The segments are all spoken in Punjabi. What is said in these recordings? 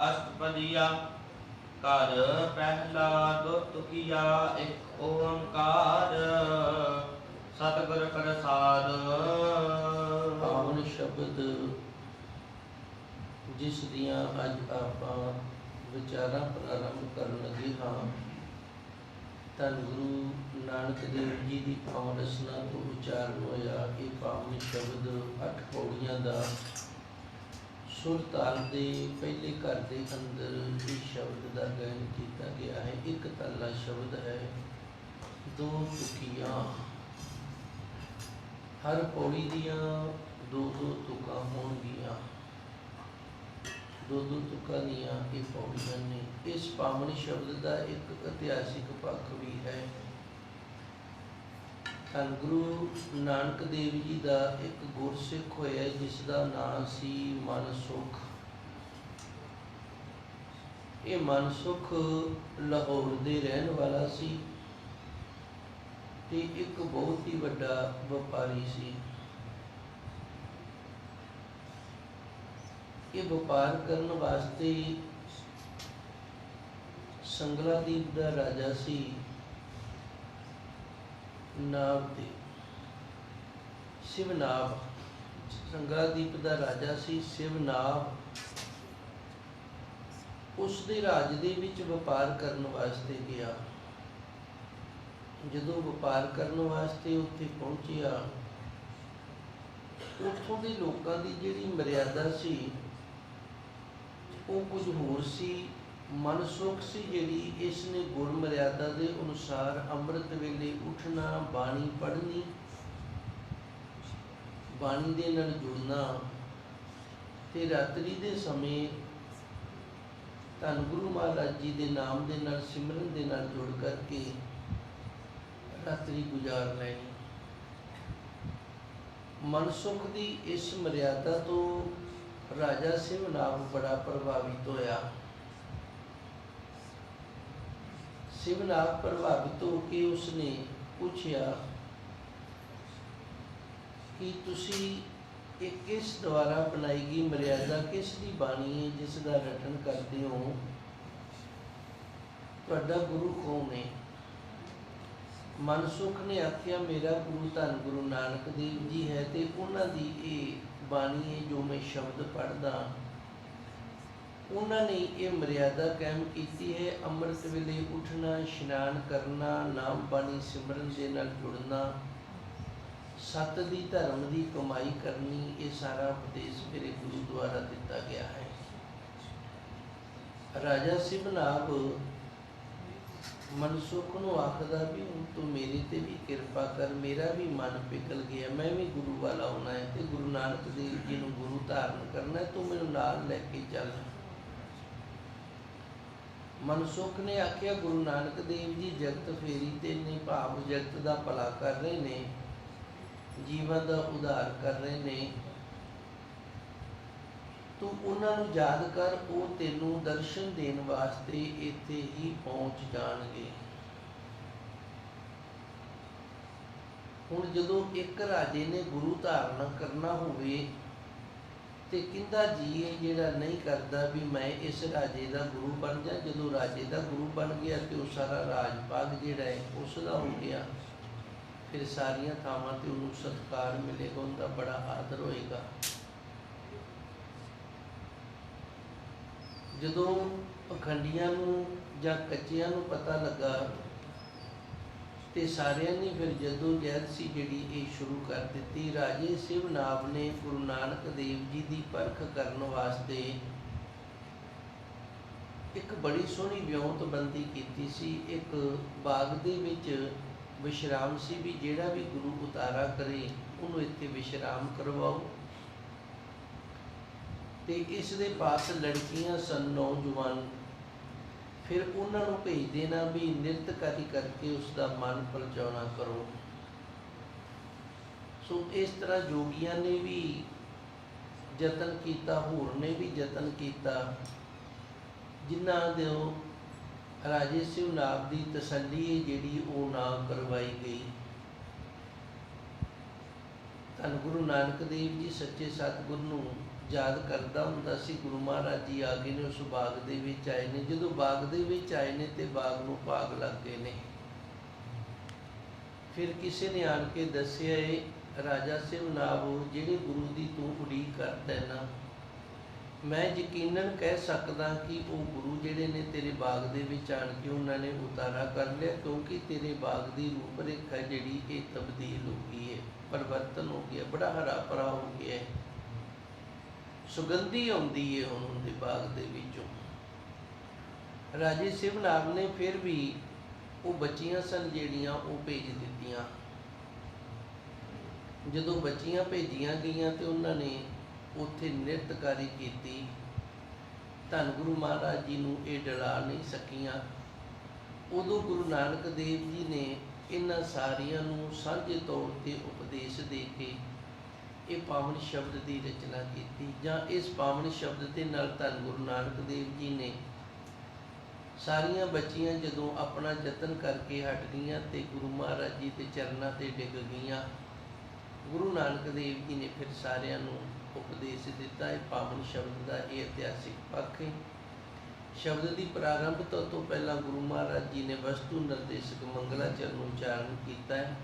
ਅਸ਼ਟਪਦੀਆ। ਘਰ ਪਹਿਲਾ ਦੁੱਤ ਕੀਆ ਇੱਕ ਓੰਕਾਰ। ਸਤਿਗੁਰ ਪ੍ਰਸਾਦ। ਪਾਵਨ ਸ਼ਬਦ, ਜਿਸ ਦੀਆਂ ਅੱਜ ਆਪਾਂ ਵਿਚਾਰਾਂ ਪ੍ਰਾਰੰਭ ਕਰਨ ਲੱਗੇ ਹਾਂ। ਧੰਨ ਗੁਰੂ ਨਾਨਕ ਦੇਵ ਜੀ ਦੀ ਪਾਵਨ ਰਸਨਾ ਤੋਂ ਉਚਾਰਨ ਹੋਇਆ ਇਹ ਪਾਵਨ ਸ਼ਬਦ ਅੱਠ ਪੌੜੀਆਂ ਦਾ ਸੁਰ ਤਾਲ ਦੇ ਪਹਿਲੇ ਘਰ ਦੇ ਅੰਦਰ ਇਹ ਸ਼ਬਦ ਦਾ ਗਾਇਨ ਕੀਤਾ ਗਿਆ ਹੈ। ਇੱਕ ਤਾਲਾ ਸ਼ਬਦ ਹੈ, ਦੋ ਤੁਕੀਆਂ। ਹਰ ਪੌੜੀ ਦੀਆਂ ਦੋ ਦੋ ਤੁਕਾਂ ਹੋਣਗੀਆਂ। ਦੋ ਦੋ ਤੁਕਾਂ ਦੀਆਂ ਇਹ ਪੌੜੀਆਂ ਨੇ। ਇਸ ਪਾਵਨ ਸ਼ਬਦ ਦਾ ਇੱਕ ਇਤਿਹਾਸਿਕ ਪੱਖ ਵੀ ਹੈ। ਧੰਨ ਗੁਰੂ ਨਾਨਕ ਦੇਵ ਜੀ ਦਾ ਇੱਕ ਗੁਰਸਿੱਖ ਹੋਇਆ, ਜਿਸ ਦਾ ਨਾਮ ਸੀ ਮਨਸੁਖ। ਇਹ ਮਨਸੁਖ ਲਾਹੌਰ ਦੇ ਰਹਿਣ ਵਾਲਾ ਸੀ ਤੇ ਇੱਕ ਬਹੁਤ ਹੀ ਵੱਡਾ ਵਪਾਰੀ ਸੀ। ਇਹ ਵਪਾਰ ਕਰਨ ਵਾਸਤੇ ਸੰਗਲਾਦੀਪ ਦਾ ਰਾਜਾ ਸੀ। ਨਾਭ ਦੇ। ਸ਼ਿਵਨਾਭ ਸੰਗਲਾਦੀਪ ਦਾ ਰਾਜਾ ਸੀ ਸ਼ਿਵਨਾਭ ਉਸ ਦੇ ਰਾਜ ਦੇ ਵਿੱਚ ਵਪਾਰ ਕਰਨ ਵਾਸਤੇ ਗਿਆ। ਜਦੋਂ ਵਪਾਰ ਕਰਨ ਵਾਸਤੇ ਉੱਥੇ ਪਹੁੰਚਿਆ, ਉੱਥੋਂ ਦੇ ਲੋਕਾਂ ਦੀ ਜਿਹੜੀ ਮਰਿਆਦਾ ਸੀ, ਉਹ ਕੁਝ ਹੋਰ ਸੀ। ਮਨਸੁਖ ਸੀ ਜਿਹੜੀ ਇਸ ਨੇ ਗੁਰ ਮਰਿਆਦਾ ਦੇ ਅਨੁਸਾਰ ਅੰਮ੍ਰਿਤ ਵੇਲੇ ਉੱਠਣਾ, ਬਾਣੀ ਪੜ੍ਹਨੀ, ਬਾਣੀ ਦੇ ਨਾਲ ਜੁੜਨਾ ਤੇ ਰਾਤਰੀ ਦੇ ਸਮੇਂ ਧੰਨ ਗੁਰੂ ਮਹਾਰਾਜ ਜੀ ਦੇ ਨਾਮ ਦੇ ਨਾਲ, ਸਿਮਰਨ ਦੇ ਨਾਲ ਜੁੜ ਕਰਕੇ ਰਾਤਰੀ ਗੁਜ਼ਾਰ ਲੈਣੀ। ਮਨਸੁਖ ਦੀ ਇਸ ਮਰਿਆਦਾ ਤੋਂ ਰਾਜਾ ਸਿੰਘ ਨਾਮ ਬੜਾ ਪ੍ਰਭਾਵਿਤ ਹੋਇਆ। ਸਿਵਨਾਮ ਪ੍ਰਭਾਵਿਤ ਹੋ ਕੇ ਉਸਨੇ ਪੁੱਛਿਆ, ਕਿ ਤੁਸੀਂ ਇਹ ਕਿਸ ਦੁਆਰਾ ਬਣਾਈ ਗਈ ਮਰਿਆਦਾ, ਕਿਸ ਦੀ ਬਾਣੀ ਹੈ ਜਿਸ ਦਾ ਰਟਨ ਕਰਦੇ ਹੋ? ਤੁਹਾਡਾ ਗੁਰੂ ਕੌਣ ਹੈ? ਮਨਸੁਖ ਨੇ ਆਖਿਆ, ਮੇਰਾ ਗੁਰੂ ਧੰਨ ਗੁਰੂ ਨਾਨਕ ਦੇਵ ਜੀ ਹੈ ਤੇ ਉਹਨਾਂ ਦੀ ਇਹ ਬਾਣੀ ਹੈ ਜੋ ਮੈਂ ਸ਼ਬਦ ਪੜ੍ਹਦਾ ਉਹਨਾਂ ਨੇ ਇਹ ਮਰਿਆਦਾ ਕਾਇਮ ਕੀਤੀ ਹੈ। ਅੰਮ੍ਰਿਤ ਵੇਲੇ ਉੱਠਣਾ, ਇਸ਼ਨਾਨ ਕਰਨਾ, ਨਾਮ ਬਾਣੀ ਸਿਮਰਨ ਦੇ ਨਾਲ ਜੁੜਨਾ, ਸਤ ਦੀ ਧਰਮ ਦੀ ਕਮਾਈ ਕਰਨੀ, ਇਹ ਸਾਰਾ ਉਪਦੇਸ਼ ਮੇਰੇ ਗੁਰੂ ਦੁਆਰਾ ਦਿੱਤਾ ਗਿਆ ਹੈ। ਰਾਜਾ ਸਿਮਨਾਬ ਮਨਸੁਖ ਨੂੰ ਆਖਦਾ ਵੀ ਹੁਣ ਤੂੰ ਮੇਰੇ ਤੇ ਵੀ ਕਿਰਪਾ ਕਰ, ਮੇਰਾ ਵੀ ਮਨ ਪਿਘਲ ਗਿਆ, ਮੈਂ ਵੀ ਗੁਰੂ ਵਾਲਾ ਹੋਣਾ ਹੈ ਤੇ ਗੁਰੂ ਨਾਨਕ ਦੇਵ ਜੀ ਨੂੰ ਗੁਰੂ ਧਾਰਨ ਕਰਨਾ ਹੈ, ਤੂੰ ਮੈਨੂੰ ਨਾਲ ਲੈ ਕੇ ਚੱਲ। ਮਨਸੁਖ ਨੇ ਆਖਿਆ, ਗੁਰੂ ਨਾਨਕ ਦੇਵ ਜੀ ਜਗਤ ਫੇਰੀ ਤੇ ਨੇ ਭਾਵ ਜਗਤ ਦਾ ਭਲਾ ਕਰ ਰਹੇ ਨੇ ਜੀਵਨ ਦਾ ਉਧਾਰ ਕਰ ਰਹੇ ਨੇ। ਤੂੰ ਉਹਨਾਂ ਨੂੰ ਯਾਦ ਕਰ, ਉਹ ਤੈਨੂੰ ਦਰਸ਼ਨ ਦੇਣ ਵਾਸਤੇ ਇੱਥੇ ਹੀ ਪਹੁੰਚ ਜਾਣਗੇ। ਹੁਣ ਜਦੋਂ ਇੱਕ ਰਾਜੇ ਨੇ ਗੁਰੂ ਧਾਰਨ ਕਰਨਾ ਹੋਵੇ ਤੇ ਕਿੰਦਾ ਜੀ ਇਹ ਜਿਹੜਾ ਨਹੀਂ ਕਰਦਾ ਵੀ ਮੈਂ ਇਸ ਰਾਜੇ ਦਾ ਗੁਰੂ ਬਣ ਜਾ? ਜਦੋਂ ਰਾਜੇ ਦਾ ਗੁਰੂ ਬਣ ਗਿਆ ਤੇ ਉਹ ਸਾਰਾ ਰਾਜ ਭਾਗ ਜਿਹੜਾ ਹੈ ਉਸ ਦਾ ਹੋ ਗਿਆ। ਫਿਰ ਸਾਰੀਆਂ ਥਾਵਾਂ ਤੇ ਉਹਨੂੰ ਸਤਿਕਾਰ ਮਿਲੇਗਾ, ਉਹਦਾ ਬੜਾ ਆਦਰ ਹੋਏਗਾ। ਜਦੋਂ ਪਖੰਡੀਆਂ ਨੂੰ ਜਾਂ ਕੱਚਿਆਂ ਨੂੰ ਪਤਾ ਲੱਗਾ ਤੇ ਸਾਰਿਆਂ ਨੇ ਫਿਰ ਜਦੋਂ ਜਹਿਦ ਸੀ ਜਿਹੜੀ ਇਹ ਸ਼ੁਰੂ ਕਰ ਦਿੱਤੀ, ਰਾਜੇ ਸਿਵਨਾਬ ਨੇ ਗੁਰੂ ਨਾਨਕ ਦੇਵ ਜੀ ਦੀ ਪਰਖ ਕਰਨ ਵਾਸਤੇ ਇੱਕ ਬੜੀ ਸੋਹਣੀ ਵਿਉਂਤਬੰਦੀ ਕੀਤੀ ਸੀ। ਇੱਕ ਬਾਗ ਦੇ ਵਿੱਚ ਵਿਸ਼ਰਾਮ ਸੀ ਵੀ ਜਿਹੜਾ ਵੀ ਗੁਰੂ ਉਤਾਰਾ ਕਰੇ, ਉਹਨੂੰ ਇੱਥੇ ਵਿਸ਼ਰਾਮ ਕਰਵਾਓ। ਤੇ ਇਸ ਦੇ ਪਾਸ ਲੜਕੀਆਂ ਸਨ, ਨੌਜਵਾਨ ਫਿਰ ਉਹਨਾਂ ਨੂੰ ਭੇਜ ਦੇਣਾ ਵੀ ਨਿਰਤਕਾਰੀ ਕਰਕੇ ਉਸ ਦਾ ਮਨ ਪਰਚਾਉਣਾ ਕਰੋ। ਸੋ ਇਸ ਤਰ੍ਹਾਂ ਜੋਗੀਆਂ ਨੇ ਵੀ ਯਤਨ ਕੀਤਾ, ਹੋਰ ਨੇ ਵੀ ਯਤਨ ਕੀਤਾ, ਜਿਨ੍ਹਾਂ ਦੇ ਰਾਜੇ ਰਾਜੇ ਸਿਵਨਾਬ ਦੀ ਤਸੱਲੀ ਜਿਹੜੀ ਉਹ ਨਾ ਕਰਵਾਈ ਗਈ। ਧੰਨ ਗੁਰੂ ਨਾਨਕ ਦੇਵ ਜੀ, ਸੱਚੇ ਸਤਿਗੁਰ ਨੂੰ ਯਾਦ ਕਰਦਾ ਹੁੰਦਾ ਸੀ, ਗੁਰੂ ਮਹਾਰਾਜ ਜੀ ਆ ਗਏ ਨੇ ਉਸ ਬਾਗ ਦੇ ਵਿੱਚ ਆਏ ਨੇ। ਜਦੋਂ ਬਾਗ ਦੇ ਵਿੱਚ ਆਏ ਨੇ ਤੇ ਬਾਗ ਨੂੰ ਭਾਗ ਲੱਗ ਗਏ ਨੇ। ਫਿਰ ਕਿਸੇ ਨੇ ਆਣ ਕੇ ਦੱਸਿਆ ਏ ਰਾਜਾ ਸਿੰਘ ਸਿਵਨਾਬ ਜਿਹੜੇ ਗੁਰੂ ਦੀ ਤੂੰ ਉਡੀਕ ਕਰਦਾ ਨਾ। ਮੈਂ ਯਕੀਨਨ ਕਹਿ ਸਕਦਾ ਕਿ ਉਹ ਗੁਰੂ ਜਿਹੜੇ ਨੇ ਤੇਰੇ ਬਾਗ ਦੇ ਵਿੱਚ ਆਣ ਕੇ ਉਹਨਾਂ ਨੇ ਉਤਾਰਾ ਕਰ ਲਿਆ, ਕਿਉਂਕਿ ਤੇਰੇ ਬਾਗ ਦੀ ਰੂਪ ਰੇਖਾ ਜਿਹੜੀ ਇਹ ਤਬਦੀਲ ਹੋ ਗਈ ਹੈ, ਪਰਿਵਰਤਨ ਹੋ ਗਿਆ, ਬੜਾ ਹਰਾ ਭਰਾ ਹੋ ਗਿਆ ਹੈ। ਸੁਗੰਧੀ ਆਉਂਦੀ ਹੈ ਹੁਣ ਉਹਦੇ ਬਾਗ ਦੇ ਵਿੱਚੋਂ। ਰਾਜੇ ਸਿਵਨਾਗ ਨੇ ਫਿਰ ਵੀ ਉਹ ਬੱਚੀਆਂ ਸਨ ਜਿਹੜੀਆਂ ਉਹ ਭੇਜ ਦਿੱਤੀਆਂ। ਜਦੋਂ ਬੱਚੀਆਂ ਭੇਜੀਆਂ ਗਈਆਂ ਤੇ ਉਹਨਾਂ ਨੇ ਉੱਥੇ ਨਿਰਤਕਾਰੀ ਕੀਤੀ। ਧੰਨ ਗੁਰੂ ਮਹਾਰਾਜ ਜੀ ਨੂੰ ਇਹ ਡਲਾ ਨਹੀਂ ਸਕੀਆਂ। ਉਦੋਂ ਗੁਰੂ ਨਾਨਕ ਦੇਵ ਜੀ ਨੇ ਇਹਨਾਂ ਸਾਰੀਆਂ ਨੂੰ ਸਾਂਝੇ ਤੌਰ ਤੇ ਉਪਦੇਸ਼ ਦੇ ਕੇ ਇਹ ਪਾਵਨ ਸ਼ਬਦ ਦੀ ਰਚਨਾ ਕੀਤੀ, ਜਾਂ ਇਸ ਪਾਵਨ ਸ਼ਬਦ ਦੇ ਨਾਲ ਧੰਨ ਗੁਰੂ ਨਾਨਕ ਦੇਵ ਜੀ ਨੇ ਸਾਰੀਆਂ ਬੱਚੀਆਂ ਜਦੋਂ ਆਪਣਾ ਯਤਨ ਕਰਕੇ ਹਟ ਗਈਆਂ ਤੇ ਗੁਰੂ ਮਹਾਰਾਜ ਜੀ ਦੇ ਚਰਨਾਂ ਤੇ ਡਿੱਗ ਗਈਆਂ, ਗੁਰੂ ਨਾਨਕ ਦੇਵ ਜੀ ਨੇ ਫਿਰ ਸਾਰਿਆਂ ਨੂੰ ਉਪਦੇਸ਼ ਦਿੱਤਾ ਇਹ ਪਾਵਨ ਸ਼ਬਦ ਦਾ ਇਹ ਇਤਿਹਾਸਿਕ ਪੱਖ ਹੈ। ਸ਼ਬਦ ਦੀ ਪ੍ਰਾਰੰਭਤਾ ਤੋਂ ਤੋਂ ਪਹਿਲਾਂ ਗੁਰੂ ਮਹਾਰਾਜ ਜੀ ਨੇ ਵਸਤੂ ਨਿਰਦੇਸ਼ਕ ਮੰਗਲਾਚਰਨ ਉਚਾਰਨ ਕੀਤਾ ਹੈ।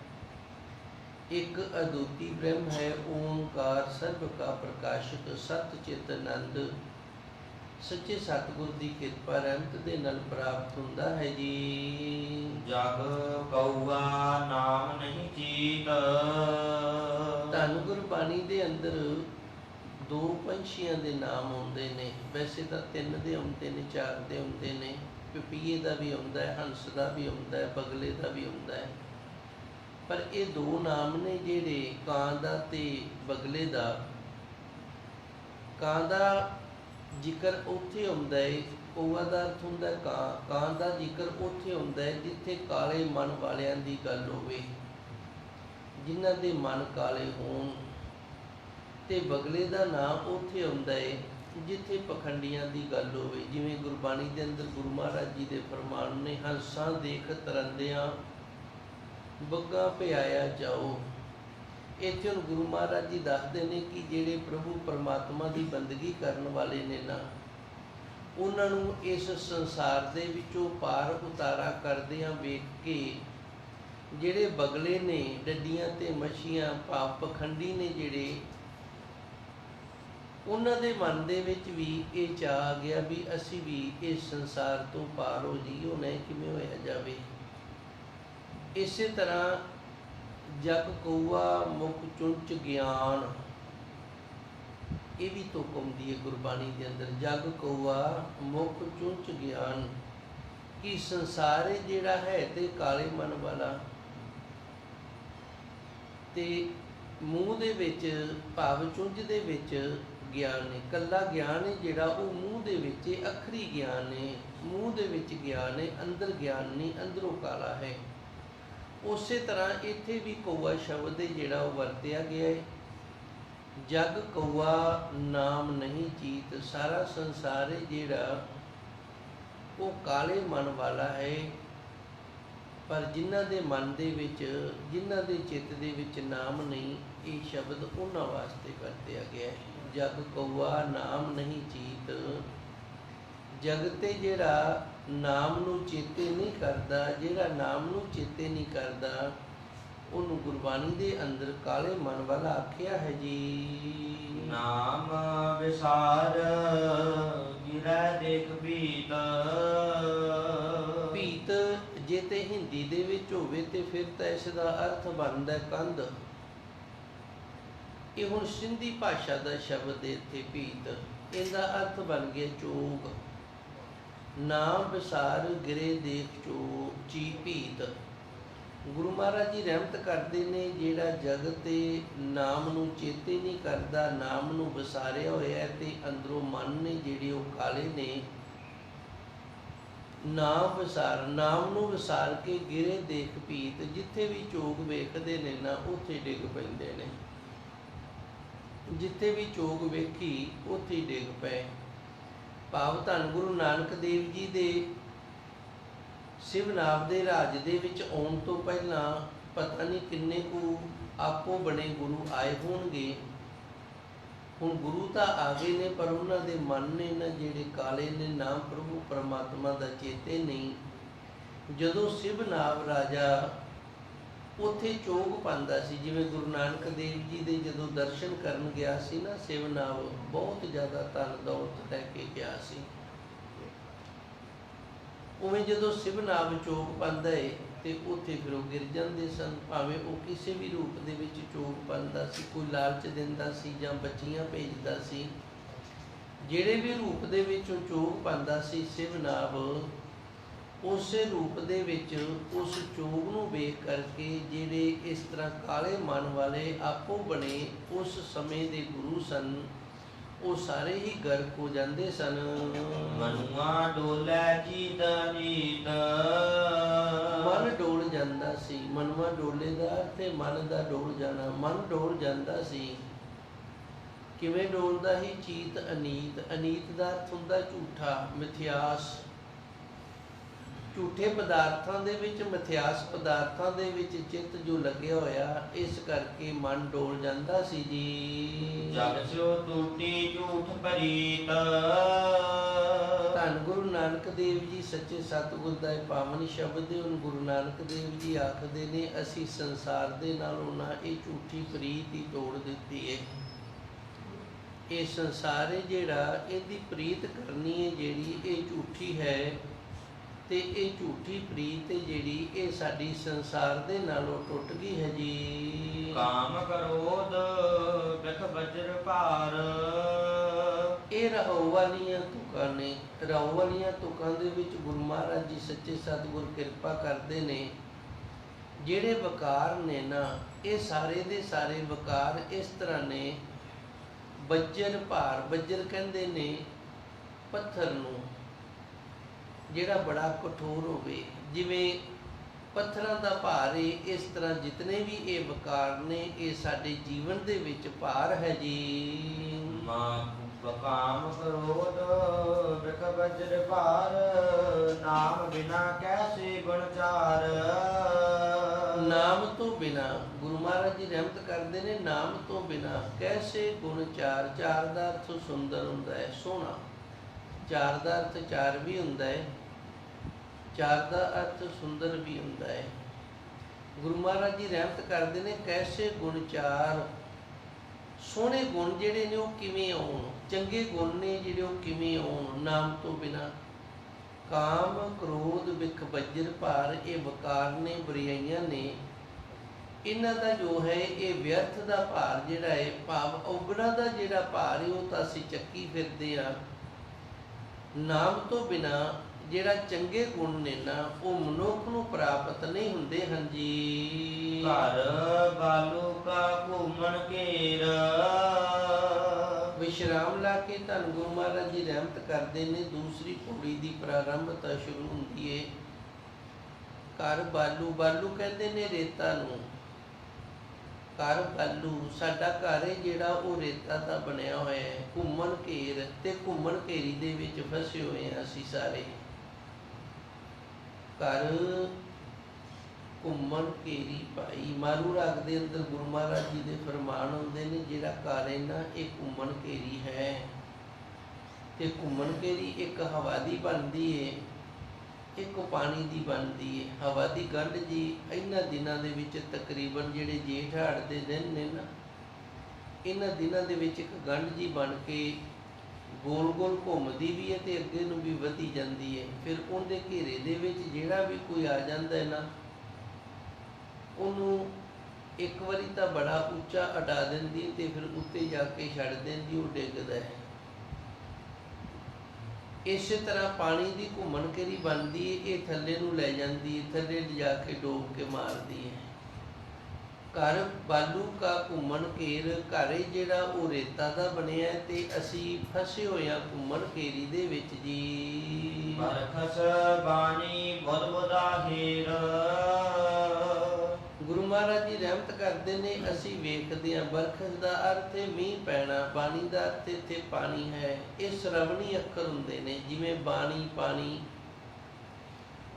ਇੱਕ ਅਦੁੱਤੀ ਬ੍ਰਹਮ ਹੈ ਓੰਕਾਰ ਸਰਬ ਕਾ ਪ੍ਰਕਾਸ਼ਕ ਸਤ ਚਿਤ ਆਨੰਦ। ਸੱਚੇ ਸਤਿਗੁਰ ਦੀ ਕਿਰਪਾ ਰਹਿਮਤ ਦੇ ਨਾਲ ਪ੍ਰਾਪਤ ਹੁੰਦਾ ਹੈ ਜੀ। ਜਗ ਕਉਆ ਨਾਮ ਨਹੀਂ ਚੀਤ ਧੰਨ ਗੁਰਬਾਣੀ ਦੇ ਅੰਦਰ ਦੋ ਪੰਛੀਆਂ ਦੇ ਨਾਮ ਆਉਂਦੇ ਨੇ। ਵੈਸੇ ਤਾਂ ਤਿੰਨ ਦੇ ਆਉਂਦੇ ਨੇ ਚਾਰ ਦੇ ਆਉਂਦੇ ਨੇ। ਪਿਪੀਏ ਦਾ ਵੀ ਆਉਂਦਾ ਹੈ ਹੰਸ ਦਾ ਵੀ ਆਉਂਦਾ ਹੈ ਬਗਲੇ ਦਾ ਵੀ ਆਉਂਦਾ ਹੈ। ਪਰ ਇਹ ਦੋ ਨਾਮ ਨੇ ਜਿਹੜੇ ਕਾਂ ਦਾ ਤੇ ਬਗਲੇ ਦਾ। ਕਾਂ ਦਾ ਜ਼ਿਕਰ ਉੱਥੇ ਆਉਂਦਾ ਹੈ ਕੌਆ ਦਾ ਅਰਥ ਹੁੰਦਾ ਕਾਂ ਕਾਂ ਦਾ ਜ਼ਿਕਰ ਉੱਥੇ ਆਉਂਦਾ ਹੈ ਜਿੱਥੇ ਕਾਲੇ ਮਨ ਵਾਲਿਆਂ ਦੀ ਗੱਲ ਹੋਵੇ। ਜਿਨ੍ਹਾਂ ਦੇ ਮਨ ਕਾਲੇ ਹੋਣ ਤੇ ਬਗਲੇ ਦਾ ਨਾਮ ਉੱਥੇ ਆਉਂਦਾ ਹੈ ਜਿੱਥੇ ਪਖੰਡੀਆਂ ਦੀ ਗੱਲ ਹੋਵੇ। ਜਿਵੇਂ ਗੁਰਬਾਣੀ ਦੇ ਅੰਦਰ ਗੁਰੂ ਮਹਾਰਾਜ ਜੀ ਦੇ ਫਰਮਾਨ ਨੇ ਹੰਸਾਂ ਦੇਖ ਤਰੰਦਿਆਂ ਬੱਗਾ ਪਿਆਇਆ ਜਾਓ। ਇੱਥੇ ਹੁਣ ਗੁਰੂ ਮਹਾਰਾਜ ਜੀ ਦੱਸਦੇ ਨੇ ਕਿ ਜਿਹੜੇ ਪ੍ਰਭੂ ਪਰਮਾਤਮਾ ਦੀ ਬੰਦਗੀ ਕਰਨ ਵਾਲੇ ਨੇ ਨਾ, ਉਹਨਾਂ ਨੂੰ ਇਸ ਸੰਸਾਰ ਦੇ ਵਿੱਚੋਂ ਪਾਰ ਉਤਾਰਾ ਕਰਦਿਆਂ ਵੇਖ ਕੇ ਜਿਹੜੇ ਬਗਲੇ ਨੇ, ਡੱਡੀਆਂ ਤੇ ਮੱਛੀਆਂ ਭਾਵ ਪਖੰਡੀ ਨੇ ਜਿਹੜੇ, ਉਹਨਾਂ ਦੇ ਮਨ ਦੇ ਵਿੱਚ ਵੀ ਇਹ ਚਾਹ ਆ ਗਿਆ ਵੀ ਅਸੀਂ ਵੀ ਇਸ ਸੰਸਾਰ ਤੋਂ ਪਾਰ ਹੋ ਜੀਓ ਨਹੀਂ ਕਿਵੇਂ ਹੋਇਆ ਜਾਵੇ। ਇਸੇ ਤਰ੍ਹਾਂ ਜਗ ਕਉਆ ਮੁਖ ਚੁੰਚ ਗਿਆਨ। ਇਹ ਵੀ ਤੁਕ ਆਉਂਦੀ ਹੈ ਗੁਰਬਾਣੀ ਦੇ ਅੰਦਰ। ਜਗ ਕਉਆ ਮੁਖ ਚੁੰਚ ਗਿਆਨ। ਕਿ ਸੰਸਾਰ ਜਿਹੜਾ ਹੈ ਤੇ ਕਾਲੇ ਮਨ ਵਾਲਾ ਤੇ ਮੂੰਹ ਦੇ ਵਿੱਚ ਭਾਵ ਚੁੰਝ ਦੇ ਵਿੱਚ ਗਿਆਨ ਨੇ ਕੱਲਾ ਗਿਆਨ ਹੈ ਜਿਹੜਾ ਉਹ ਮੂੰਹ ਦੇ ਵਿੱਚ ਹੈ, ਅਖਰੀ ਗਿਆਨ ਹੈ। ਮੂੰਹ ਦੇ ਵਿੱਚ ਗਿਆਨ ਹੈ ਅੰਦਰ ਗਿਆਨ ਨਹੀਂ ਅੰਦਰੋਂ ਕਾਲਾ ਹੈ। ਉਸੇ ਤਰ੍ਹਾਂ ਇੱਥੇ ਵੀ ਕੌਆ ਸ਼ਬਦ ਹੈ ਜਿਹੜਾ ਉਹ ਵਰਤਿਆ ਗਿਆ ਹੈ। ਜਗ ਕੌਆ ਨਾਮ ਨਹੀਂ ਚੀਤ ਸਾਰਾ ਸੰਸਾਰ ਹੈ ਜਿਹੜਾ ਉਹ ਕਾਲੇ ਮਨ ਵਾਲਾ ਹੈ। ਪਰ ਜਿਨ੍ਹਾਂ ਦੇ ਮਨ ਦੇ ਵਿੱਚ, ਜਿਨ੍ਹਾਂ ਦੇ ਚਿੱਤ ਦੇ ਵਿੱਚ ਨਾਮ ਨਹੀਂ, ਇਹ ਸ਼ਬਦ ਉਹਨਾਂ ਵਾਸਤੇ ਵਰਤਿਆ ਗਿਆ ਹੈ। ਜਗ ਕੌਆ ਨਾਮ ਨਹੀਂ ਚੀਤ ਜਗ ਤੇ ਜਿਹੜਾ ਨਾਮ ਨੂੰ ਚੇਤੇ ਨਹੀਂ ਕਰਦਾ ਜਿਹੜਾ ਨਾਮ ਨੂੰ ਚੇਤੇ ਨਹੀਂ ਕਰਦਾ ਉਹਨੂੰ ਗੁਰਬਾਣੀ ਦੇ ਅੰਦਰ ਕਾਲੇ ਮਨ ਵਾਲਾ ਆਖਿਆ ਹੈ ਜੀ। ਨਾਮ ਵਿਸਾਰ ਗਿਰੈ ਦੇਖ ਬੀਤ ਭੀਤ ਜੇ ਤੇ ਹਿੰਦੀ ਦੇ ਵਿੱਚ ਹੋਵੇ ਤੇ ਫਿਰ ਤਾਂ ਇਸ ਦਾ ਅਰਥ ਬਣਦਾ ਕੰਧ। ਇਹ ਹੁਣ ਸਿੰਧੀ ਭਾਸ਼ਾ ਦਾ ਸ਼ਬਦ ਹੈ ਇੱਥੇ ਭੀਤ। ਇਹਦਾ ਅਰਥ ਬਣ ਗਿਆ ਚੋਗ। ਨਾਮ ਵਿਸਾਰ ਗਿਰੇ ਦੇਖ ਚੋ, ਚੀ ਭੀਤ। ਗੁਰੂ ਮਹਾਰਾਜ ਜੀ ਰਹਿਮਤ ਕਰਦੇ ਨੇ, ਜਿਹੜਾ ਜਗ ਤੇ ਨਾਮ ਨੂੰ ਚੇਤੇ ਨਹੀਂ ਕਰਦਾ, ਨਾਮ ਨੂੰ ਵਿਸਾਰਿਆ ਹੋਇਆ ਹੈ ਤੇ ਅੰਦਰੋਂ ਮਨ ਨੇ ਜਿਹੜੇ ਉਹ ਕਾਲੇ ਨੇ, ਨਾਮ ਵਿਸਾਰ, ਨਾਮ ਨੂੰ ਵਿਸਾਰ ਕੇ ਗਿਰੇ ਦੇਖ ਭੀਤ, ਜਿੱਥੇ ਵੀ ਚੋਗ ਵੇਖਦੇ ਨੇ ਨਾ, ਉੱਥੇ ਡਿੱਗ ਪੈਂਦੇ ਨੇ। ਜਿੱਥੇ ਵੀ ਚੋਗ ਵੇਖੀ, ਉੱਥੇ ਡਿੱਗ ਪਏ। ਭਾਵ ਧੰਨ ਗੁਰੂ ਨਾਨਕ ਦੇਵ ਜੀ ਦੇ ਸਿਵਨਾਬ ਦੇ ਰਾਜ ਦੇ ਵਿੱਚ ਆਉਣ ਤੋਂ ਪਹਿਲਾਂ ਪਤਾ ਨਹੀਂ ਕਿੰਨੇ ਕੁ ਆਪੋ ਬਣੇ ਗੁਰੂ ਆਏ ਹੋਣਗੇ। ਹੁਣ ਗੁਰੂ ਤਾਂ ਆ ਗਏ ਨੇ, ਪਰ ਉਹਨਾਂ ਦੇ ਮਨ ਨੇ ਨਾ ਜਿਹੜੇ ਕਾਲੇ ਨੇ ਨਾਮ ਪ੍ਰਭੂ ਪਰਮਾਤਮਾ ਦਾ ਚੇਤੇ ਨਹੀਂ। ਜਦੋਂ ਸਿਵਨਾਵ ਰਾਜਾ ਉੱਥੇ ਚੋਗ ਪਾਉਂਦਾ ਸੀ, ਜਿਵੇਂ ਗੁਰੂ ਨਾਨਕ ਦੇਵ ਜੀ ਦੇ ਜਦੋਂ ਦਰਸ਼ਨ ਕਰਨ ਗਿਆ ਸੀ ਨਾ ਸਿਵਨਾਵ ਬਹੁਤ ਜ਼ਿਆਦਾ ਧਨ ਦੌਲਤ ਲੈ ਕੇ ਗਿਆ ਸੀ। ਉਵੇਂ ਜਦੋਂ ਸਿਵਨਾਵ ਚੋਗ ਪਾਉਂਦਾ ਏ, ਤੇ ਉੱਥੇ ਫਿਰ ਉਹ ਗਿਰ ਜਾਂਦੇ ਸਨ। ਭਾਵੇਂ ਉਹ ਕਿਸੇ ਵੀ ਰੂਪ ਦੇ ਵਿੱਚ ਚੋਗ ਪਾਉਂਦਾ ਸੀ, ਕੋਈ ਲਾਲਚ ਦਿੰਦਾ ਸੀ ਜਾਂ ਬੱਚੀਆਂ ਭੇਜਦਾ ਸੀ, ਜਿਹੜੇ ਵੀ ਰੂਪ ਦੇ ਵਿੱਚ ਉਹ ਚੋਗ ਪਾਉਂਦਾ ਸੀ ਸਿਵਨਾਵ ਉਸੇ ਰੂਪ ਦੇ ਵਿੱਚ ਉਸ ਚੋਗ ਨੂੰ ਵੇਖ ਕਰਕੇ ਜਿਹੜੇ ਇਸ ਤਰ੍ਹਾਂ ਕਾਲੇ ਮਨ ਵਾਲੇ ਆਪੋ ਬਣੇ ਉਸ ਸਮੇਂ ਦੇ ਗੁਰੂ ਸਨ ਉਹ ਸਾਰੇ ਹੀ ਗਰਕ ਹੋ ਜਾਂਦੇ ਸਨ। ਮਨੁਆ ਡੋਲੇ ਜੀਤ ਨੀਤ ਮਨ ਡੋਲ ਜਾਂਦਾ ਸੀ। ਮਨਵਾ ਡੋਲੇ ਦਾ ਤੇ ਮਨ ਦਾ ਡੋਲ ਜਾਣਾ। ਮਨ ਡੋਲ ਜਾਂਦਾ ਸੀ। ਕਿਵੇਂ ਡੋਲਦਾ ਹੀ ਚੀਤ ਅਨੀਤ। ਅਨੀਤ ਦਾ ਅਰਥ ਹੁੰਦਾ ਝੂਠਾ ਮਿਥਿਆਸ। ਝੂਠੇ ਪਦਾਰਥਾਂ ਦੇ ਵਿੱਚ ਮਿਥਿਆਸ ਪਦਾਰਥਾਂ ਦੇ ਵਿੱਚ ਚਿੱਤ ਜੋ ਲੱਗਿਆ ਹੋਇਆ ਇਸ ਕਰਕੇ ਮਨ ਡੋਲ ਜਾਂਦਾ ਸੀ ਜੀ। ਜਗ ਸਿਓ ਟੂਟੀ ਝੂਠ ਪਰੀਤ ਧੰਨ ਗੁਰੂ ਨਾਨਕ ਦੇਵ ਜੀ ਸੱਚੇ ਸਤਿਗੁਰ ਦਾ ਇਹ ਪਾਵਨ ਸ਼ਬਦ ਹੈ। ਉਹਨ ਗੁਰੂ ਨਾਨਕ ਦੇਵ ਜੀ ਆਖਦੇ ਨੇ ਅਸੀਂ ਸੰਸਾਰ ਦੇ ਨਾਲ ਉਹਨਾਂ ਇਹ ਝੂਠੀ ਪ੍ਰੀਤ ਹੀ ਤੋੜ ਦਿੱਤੀ ਹੈ ਇਹ ਸੰਸਾਰ ਜਿਹੜਾ ਇਹਦੀ ਪ੍ਰੀਤ ਕਰਨੀ ਹੈ ਜਿਹੜੀ ਇਹ ਝੂਠੀ ਹੈ। ਤੇ ਇਹ ਝੂਠੀ ਪ੍ਰੀਤ ਜਿਹੜੀ ਇਹ ਸਾਡੀ ਸੰਸਾਰ ਦੇ ਨਾਲੋਂ ਟੁੱਟ ਗਈ ਹੈ ਜੀ। ਕਾਮ ਕਰੋਧ ਬਿਖ ਵਜਰ ਭਾਰ। ਇਹ ਰਹੋ ਵਾਲੀਆਂ ਤੁਕਾਂ ਨੇ ਰਹੋ ਵਾਲੀਆਂ ਤੁਕਾਂ ਦੇ ਵਿੱਚ ਗੁਰੂ ਮਹਾਰਾਜ ਜੀ ਸੱਚੇ ਸਤਿਗੁਰ ਕਿਰਪਾ ਕਰਦੇ ਨੇ। ਜਿਹੜੇ ਵਕਾਰ ਨੇ ਨਾ ਇਹ ਸਾਰੇ ਦੇ ਸਾਰੇ ਵਕਾਰ ਇਸ ਤਰ੍ਹਾਂ ਨੇ। ਬੱਜਰ ਭਾਰ ਬੱਜਰ ਕਹਿੰਦੇ ਨੇ ਪੱਥਰ ਨੂੰ ਜਿਹੜਾ ਬੜਾ ਕਠੋਰ ਹੋਵੇ ਜਿਵੇਂ ਪੱਥਰਾਂ ਦਾ ਭਾਰ ਏ ਇਸ ਤਰ੍ਹਾਂ ਜਿਤਨੇ ਵੀ ਇਹ ਵਕਾਰ ਨੇ ਇਹ ਸਾਡੇ ਜੀਵਨ ਦੇ ਵਿੱਚ ਭਾਰ ਹੈ ਜੀ। ਮਾ ਬਕਾਮ ਕਰੋਧ ਬਿਖ ਵਜਰ ਭਾਰ ਨਾਮ ਬਿਨਾ ਕੈਸੇ ਗੁਣਚਾਰ ਨਾਮ ਤੋਂ ਬਿਨਾ ਗੁਰੂ ਮਹਾਰਾਜ ਜੀ ਰਹਿਮਤ ਕਰਦੇ ਨੇ ਨਾਮ ਤੋਂ ਬਿਨਾ ਕੈਸੇ ਗੁਣ ਚਾਰ। ਚਾਰ ਦਾ ਅਰਥ ਸੁੰਦਰ ਹੁੰਦਾ ਹੈ ਸੋਹਣਾ। ਚਾਰ ਦਾ ਅਰਥ ਚਾਰ ਵੀ ਹੁੰਦਾ ਹੈ। ਚਾਰ ਦਾ ਅਰਥ ਸੁੰਦਰ ਵੀ ਹੁੰਦਾ ਹੈ। ਗੁਰੂ ਮਹਾਰਾਜ ਜੀ ਰਹਿਮਤ ਕਰਦੇ ਨੇ, ਕੈਸੇ ਗੁਣ ਚਾਰ? ਸੋਹਣੇ ਗੁਣ ਜਿਹੜੇ ਨੇ ਉਹ ਕਿਵੇਂ ਆਉਣ? ਚੰਗੇ ਗੁਣ ਨੇ ਜਿਹੜੇ ਉਹ ਕਿਵੇਂ ਆਉਣ? ਨਾਮ ਤੋਂ ਬਿਨਾ ਕਾਮ, ਕ੍ਰੋਧ, ਵਿਖ ਬੱਜਰ ਭਾਰ, ਇਹ ਵਕਾਰ ਨੇ ਬੁਰਾਈਆਂ ਨੇ, ਇਹਨਾਂ ਦਾ ਜੋ ਹੈ, ਇਹ ਵਿਅਰਥ ਦਾ ਭਾਰ ਜਿਹੜਾ ਹੈ, ਭਾਵ ਔਗਣਾ ਦਾ ਜਿਹੜਾ ਭਾਰ ਹੈ, ਉਹ ਤਾਂ ਅਸੀਂ ਚੱਕੀ ਫਿਰਦੇ ਆ ਨਾਮ ਤੋਂ ਬਿਨਾ ਜਿਹੜਾ ਚੰਗੇ ਗੁਣ ਨੇ ਨਾ ਉਹ ਮਨੁੱਖ ਨੂੰ ਪ੍ਰਾਪਤ ਨਹੀਂ ਹੁੰਦੇ ਹਨ ਜੀ ਘਰ ਬਾਲੂ ਕਾ ਘੂਮਣ ਘੇਰ। ਵਿਸ਼ਰਾਮ ਲਾ ਕੇ ਧੰਨ ਗੁਰੂ ਮਹਾਰਾਜ ਜੀ ਰਹਿਮਤ ਕਰਦੇ ਨੇ ਦੂਸਰੀ ਪੌੜੀ ਦੀ ਪ੍ਰਾਰੰਭਤਾ ਸ਼ੁਰੂ ਹੁੰਦੀ ਏ। ਘਰ ਬਾਲੂ ਬਾਲੂ ਕਹਿੰਦੇ ਨੇ ਰੇਤਾ ਨੂੰ। ਘਰ ਬਾਲੂ ਸਾਡਾ ਘਰ ਹੈ ਜਿਹੜਾ ਉਹ ਰੇਤਾ ਦਾ ਬਣਿਆ ਹੋਇਆ ਹੈ ਘੁੰਮਣ ਘੇਰ ਤੇ ਘੁੰਮਣ ਘੇਰੀ ਦੇ ਵਿੱਚ ਫਸੇ ਹੋਏ ਹਾਂ ਅਸੀਂ ਸਾਰੇ। ਘਰ ਘੁੰਮਣ ਘੇਰੀ ਭਾਈ। ਮਾਰੂ ਰਾਗ ਦੇ ਅੰਦਰ ਗੁਰੂ ਮਹਾਰਾਜ ਜੀ ਦੇ ਫਰਮਾਨ ਹੁੰਦੇ ਨੇ, ਜਿਹੜਾ ਘਰ ਹੈ ਇਹ ਘੁੰਮਣ ਘੇਰੀ ਹੈ। ਤੇ ਘੁੰਮਣ ਘੇਰੀ ਇੱਕ ਹਵਾ ਦੀ ਬਣਦੀ ਏ, ਇੱਕ ਪਾਣੀ ਦੀ ਬਣਦੀ ਏ। ਹਵਾ ਦੀ ਗੰਢ ਜੀ ਇਹਨਾਂ ਦਿਨਾਂ ਦੇ ਵਿੱਚ ਤਕਰੀਬਨ ਜਿਹੜੇ ਜੇਠ ਹਾੜ ਦੇ ਦਿਨ ਨੇ ਨਾ, ਇਹਨਾਂ ਦਿਨਾਂ ਦੇ ਵਿੱਚ ਇੱਕ ਗੰਢ ਜੀ ਬਣ ਕੇ ਗੋਲ ਗੋਲ ਘੁੰਮਦੀ ਵੀ ਹੈ ਤੇ ਅੱਗੇ ਨੂੰ ਵੀ ਵਧੀ ਜਾਂਦੀ ਹੈ। ਫਿਰ ਉਹਦੇ ਘੇਰੇ ਦੇ ਵਿੱਚ ਜਿਹੜਾ ਵੀ ਕੋਈ ਆ ਜਾਂਦਾ ਹੈ ਨਾ, ਉਹਨੂੰ ਇੱਕ ਵਾਰੀ ਤਾਂ ਬੜਾ ਉੱਚਾ ਅਡਾ ਦਿੰਦੀ ਹੈ ਤੇ ਫਿਰ ਉੱਤੇ ਜਾ ਕੇ ਛੱਡ ਦਿੰਦੀ, ਉਹ ਡਿੱਗਦਾ ਹੈ। ਇਸੇ ਤਰ੍ਹਾਂ ਪਾਣੀ ਦੀ ਘੁੰਮਣ ਕਰੀ ਬਣਦੀ ਹੈ, ਇਹ ਥੱਲੇ ਨੂੰ ਲੈ ਜਾਂਦੀ ਹੈ, ਥੱਲੇ ਲਿਜਾ ਕੇ ਡੋਬ ਕੇ ਮਾਰਦੀ ਹੈ। ਘਰ ਬਾਲੂ ਕਾ ਘੁੰਮਣ ਘੇਰ ਘਰ ਜਿਹੜਾ ਉਹ ਰੇਤਾ ਦਾ ਬਣਿਆ ਤੇ ਅਸੀਂ ਫਸੇ ਹੋਏ ਹਾਂ ਘੁੰਮਣ ਘੇਰੀ ਦੇ ਵਿੱਚ ਜੀ। ਬਰਖਸ ਬਾਣੀ ਬੁਧਾ ਹੀਰ ਗੁਰੂ ਮਹਾਰਾਜ ਜੀ ਰਹਿਮਤ ਕਰਦੇ ਨੇ ਅਸੀਂ ਵੇਖਦੇ ਹਾਂ ਬਰਖਸ ਦਾ ਅਰਥ ਹੈ ਮੀਂਹ ਪੈਣਾ ਬਾਣੀ ਦਾ ਅਰਥ ਇੱਥੇ ਪਾਣੀ ਹੈ। ਇਹ ਸ਼ਰਵਣੀ ਅੱਖਰ ਹੁੰਦੇ ਨੇ ਜਿਵੇਂ ਬਾਣੀ ਪਾਣੀ।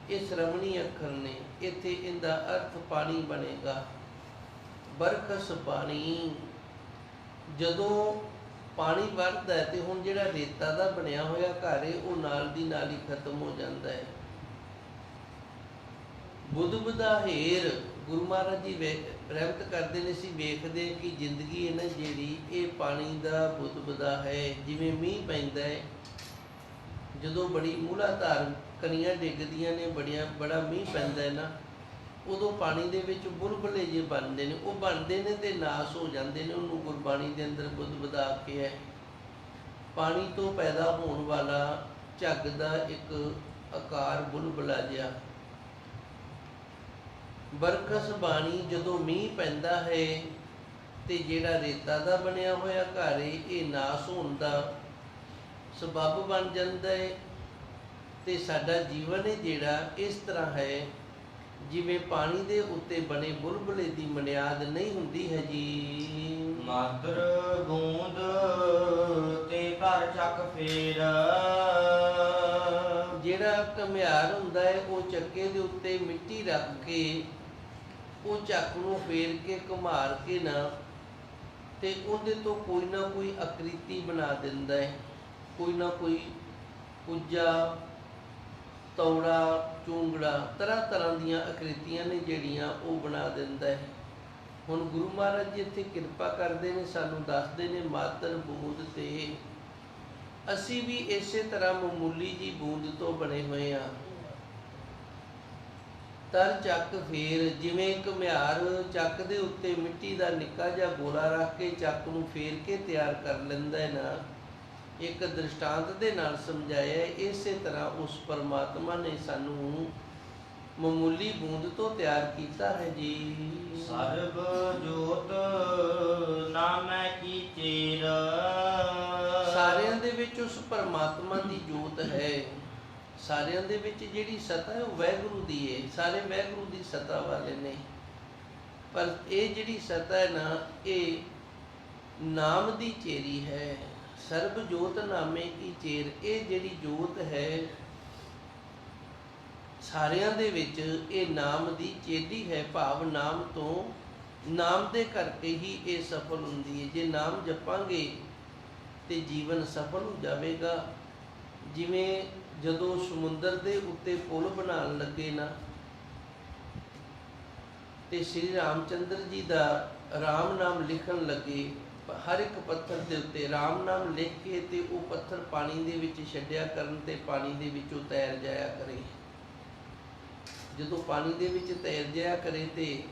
ਇਹ ਸ਼ਰਵਣੀ ਅੱਖਰ ਨੇ ਇੱਥੇ ਇਹਦਾ ਅਰਥ ਪਾਣੀ ਬਣੇਗਾ। ਬਰਖਸ ਪਾਣੀ। ਜਦੋਂ ਪਾਣੀ ਵਰਦਾ ਹੈ ਤੇ ਹੁਣ ਜਿਹੜਾ ਰੇਤਾ ਦਾ ਬਣਿਆ ਹੋਇਆ ਘਰ ਹੈ, ਉਹ ਨਾਲ ਦੀ ਨਾਲ ਹੀ ਖਤਮ ਹੋ ਜਾਂਦਾ ਹੈ। ਬੁੱਧ ਬੁੱਧਾ ਹੇਰ ਗੁਰੂ ਮਹਾਰਾਜ ਜੀ ਵੇ- ਰਹਿਮਤ ਕਰਦੇ ਨੇ ਸੀ, ਵੇਖਦੇ ਕਿ ਜ਼ਿੰਦਗੀ ਹੈ ਨਾ ਜਿਹੜੀ, ਇਹ ਪਾਣੀ ਦਾ ਬੁੱਧ ਬੁੱਧਾ ਹੈ। ਜਿਵੇਂ ਮੀਂਹ ਪੈਂਦਾ ਹੈ, ਜਦੋਂ ਬੜੀ ਮੂਲਾ ਧਾਰ ਕਣੀਆਂ ਡਿੱਗਦੀਆਂ ਨੇ, ਬੜੀਆਂ, ਬੜਾ ਮੀਂਹ ਪੈਂਦਾ ਹੈ ਨਾ ਉਦੋਂ ਪਾਣੀ ਦੇ ਵਿੱਚ ਬੁਲਬੁਲੇ ਜੇ ਬਣਦੇ ਨੇ, ਉਹ ਬਣਦੇ ਨੇ ਤੇ ਨਾਸ ਹੋ ਜਾਂਦੇ ਨੇ, ਉਹਨੂੰ ਗੁਰਬਾਣੀ ਦੇ ਅੰਦਰ ਬੁੱਧ ਵਧਾ ਕੇ ਹੈ। ਪਾਣੀ ਤੋਂ ਪੈਦਾ ਹੋਣ ਵਾਲਾ ਝੱਗ ਦਾ ਇੱਕ ਆਕਾਰ ਬੁਲਬੁਲਾ ਜਿਹਾ। ਬਰਖਸ ਬਾਣੀ ਜਦੋਂ ਮੀਂਹ ਪੈਂਦਾ ਹੈ ਤੇ ਜਿਹੜਾ ਰੇਤਾ ਦਾ ਬਣਿਆ ਹੋਇਆ ਘਰ ਏ, ਇਹ ਨਾਸ ਹੋਣ ਦਾ ਸਬਬ ਬਣ ਜਾਂਦਾ ਹੈ ਤੇ ਸਾਡਾ ਜੀਵਨ ਹੈ ਜਿਹੜਾ ਇਸ ਤਰ੍ਹਾਂ ਹੈ ਜਿਵੇਂ ਪਾਣੀ ਦੇ ਉੱਤੇ ਬਣੇ ਬੁਲਬੁਲੇ ਦੀ ਮਨਿਆਦ ਨਹੀਂ ਹੁੰਦੀ ਹੈ ਜੀ। ਮਾਤਰ ਬੂੰਦ ਤੇ ਘਰ ਚੱਕ ਫੇਰ। ਜਿਹੜਾ ਘਮਿਆਰ ਹੁੰਦਾ ਹੈ ਉਹ ਚੱਕੇ ਦੇ ਉੱਤੇ ਮਿੱਟੀ ਰੱਖ ਕੇ ਉਹ ਚੱਕ ਨੂੰ ਫੇਰ ਕੇ ਘੁਮਾਰ ਕੇ ਨਾ ਤੇ ਉਹਦੇ ਤੋਂ ਕੋਈ ਨਾ ਕੋਈ ਆਕ੍ਰਿਤੀ ਬਣਾ ਦਿੰਦਾ ਹੈ। ਕੋਈ ਨਾ ਕੋਈ ਕੁੱਜਾ ਤੌੜਾ, ਚੁੰਗੜਾ, ਤਰ੍ਹਾਂ ਤਰ੍ਹਾਂ ਦੀਆਂ ਆਕ੍ਰਿਤੀਆਂ ਨੇ ਜਿਹੜੀਆਂ ਉਹ ਬਣਾ ਦਿੰਦਾ ਹੈ। ਹੁਣ ਗੁਰੂ ਮਹਾਰਾਜ ਜੀ ਇੱਥੇ ਕਿਰਪਾ ਕਰਦੇ ਨੇ, ਸਾਨੂੰ ਦੱਸਦੇ ਨੇ ਮਾਤਰ ਬੂੰਦ ਤੇ। ਅਸੀਂ ਵੀ ਇਸੇ ਤਰ੍ਹਾਂ ਮਾਮੂਲੀ ਜੀ ਬੂੰਦ ਤੋਂ ਬਣੇ ਹੋਏ ਆ ਤਰ ਚੱਕ ਫੇਰ, ਜਿਵੇਂ ਇੱਕ ਚੱਕ ਦੇ ਉੱਤੇ ਮਿੱਟੀ ਦਾ ਨਿੱਕਾ ਜਿਹਾ ਗੋਲਾ ਰੱਖ ਕੇ ਚੱਕ ਨੂੰ ਫੇਰ ਕੇ ਤਿਆਰ ਕਰ ਲੈਂਦਾ ਹੈ ਨਾ। ਇੱਕ ਦ੍ਰਿਸ਼ਟਾਂਤ ਦੇ ਨਾਲ ਸਮਝਾਇਆ। ਇਸੇ ਤਰ੍ਹਾਂ ਉਸ ਪਰਮਾਤਮਾ ਨੇ ਸਾਨੂੰ ਮਾਮੂਲੀ ਬੂੰਦ ਤੋਂ ਤਿਆਰ ਕੀਤਾ ਹੈ ਜੀ। ਸਰਬ ਜੋਤ ਨਾਮੈ ਕੀ ਚੇਰ? ਸਾਰਿਆਂ ਦੇ ਵਿੱਚ ਉਸ ਪਰਮਾਤਮਾ ਦੀ ਜੋਤ ਹੈ। ਸਾਰਿਆਂ ਦੇ ਵਿੱਚ ਜਿਹੜੀ ਸਤਾ ਹੈ ਉਹ ਵੈਗੁਰੂ ਦੀ ਹੈ। ਸਾਰੇ ਵੈਗੁਰੂ ਦੀ ਸਤਾ ਵਾਲੇ ਨੇ। ਪਰ ਇਹ ਜਿਹੜੀ ਸਤਾ ਹੈ ਨਾ ਇਹ ਨਾਮ ਦੀ ਚੇਰੀ ਹੈ। ਸਰਬ ਜੋਤ ਨਾਮੇ ਕੀ ਚੇਰ? ਇਹ ਜਿਹੜੀ ਜੋਤ ਹੈ, ਸਾਰਿਆਂ ਦੇ ਵਿੱਚ ਇਹ ਨਾਮ ਦੀ ਚੇਲੀ ਹੈ, ਭਾਵ ਨਾਮ ਤੋਂ ਨਾਮ ਦੇ ਕਰਕੇ ਹੀ ਇਹ ਸਫਲ ਹੁੰਦੀ ਹੈ। ਜੇ ਨਾਮ ਜਪਾਂਗੇ ਤੇ ਜੀਵਨ ਸਫਲ ਹੋ ਜਾਵੇਗਾ। ਜਿਵੇਂ ਜਦੋਂ ਸਮੁੰਦਰ ਦੇ ਉੱਤੇ ਪੁਲ ਬਣਾਉਣ ਲੱਗੇ ਨਾ, ਤੇ ਸ੍ਰੀ ਰਾਮਚੰਦਰ ਜੀ ਦਾ ਰਾਮ ਨਾਮ ਲਿਖਣ ਲੱਗੇ ਹਰ ਇੱਕ ਪੱਥਰ ਦੇ ਉੱਤੇ ਰਾਮ ਨਾਮ ਲਿਖ ਕੇ ਤੇ ਉਹ ਪੱਥਰ ਪਾਣੀ ਦੇ ਵਿੱਚ ਛੱਡਿਆ ਕਰਨ ਤੇ ਪਾਣੀ ਦੇ ਵਿੱਚੋਂ ਤੈਰ ਜਾਇਆ ਕਰੇ। ਜਦੋਂ ਪਾਣੀ ਦੇ ਵਿੱਚ ਤੈਰ ਜਾਇਆ ਕਰੇ ਤੇ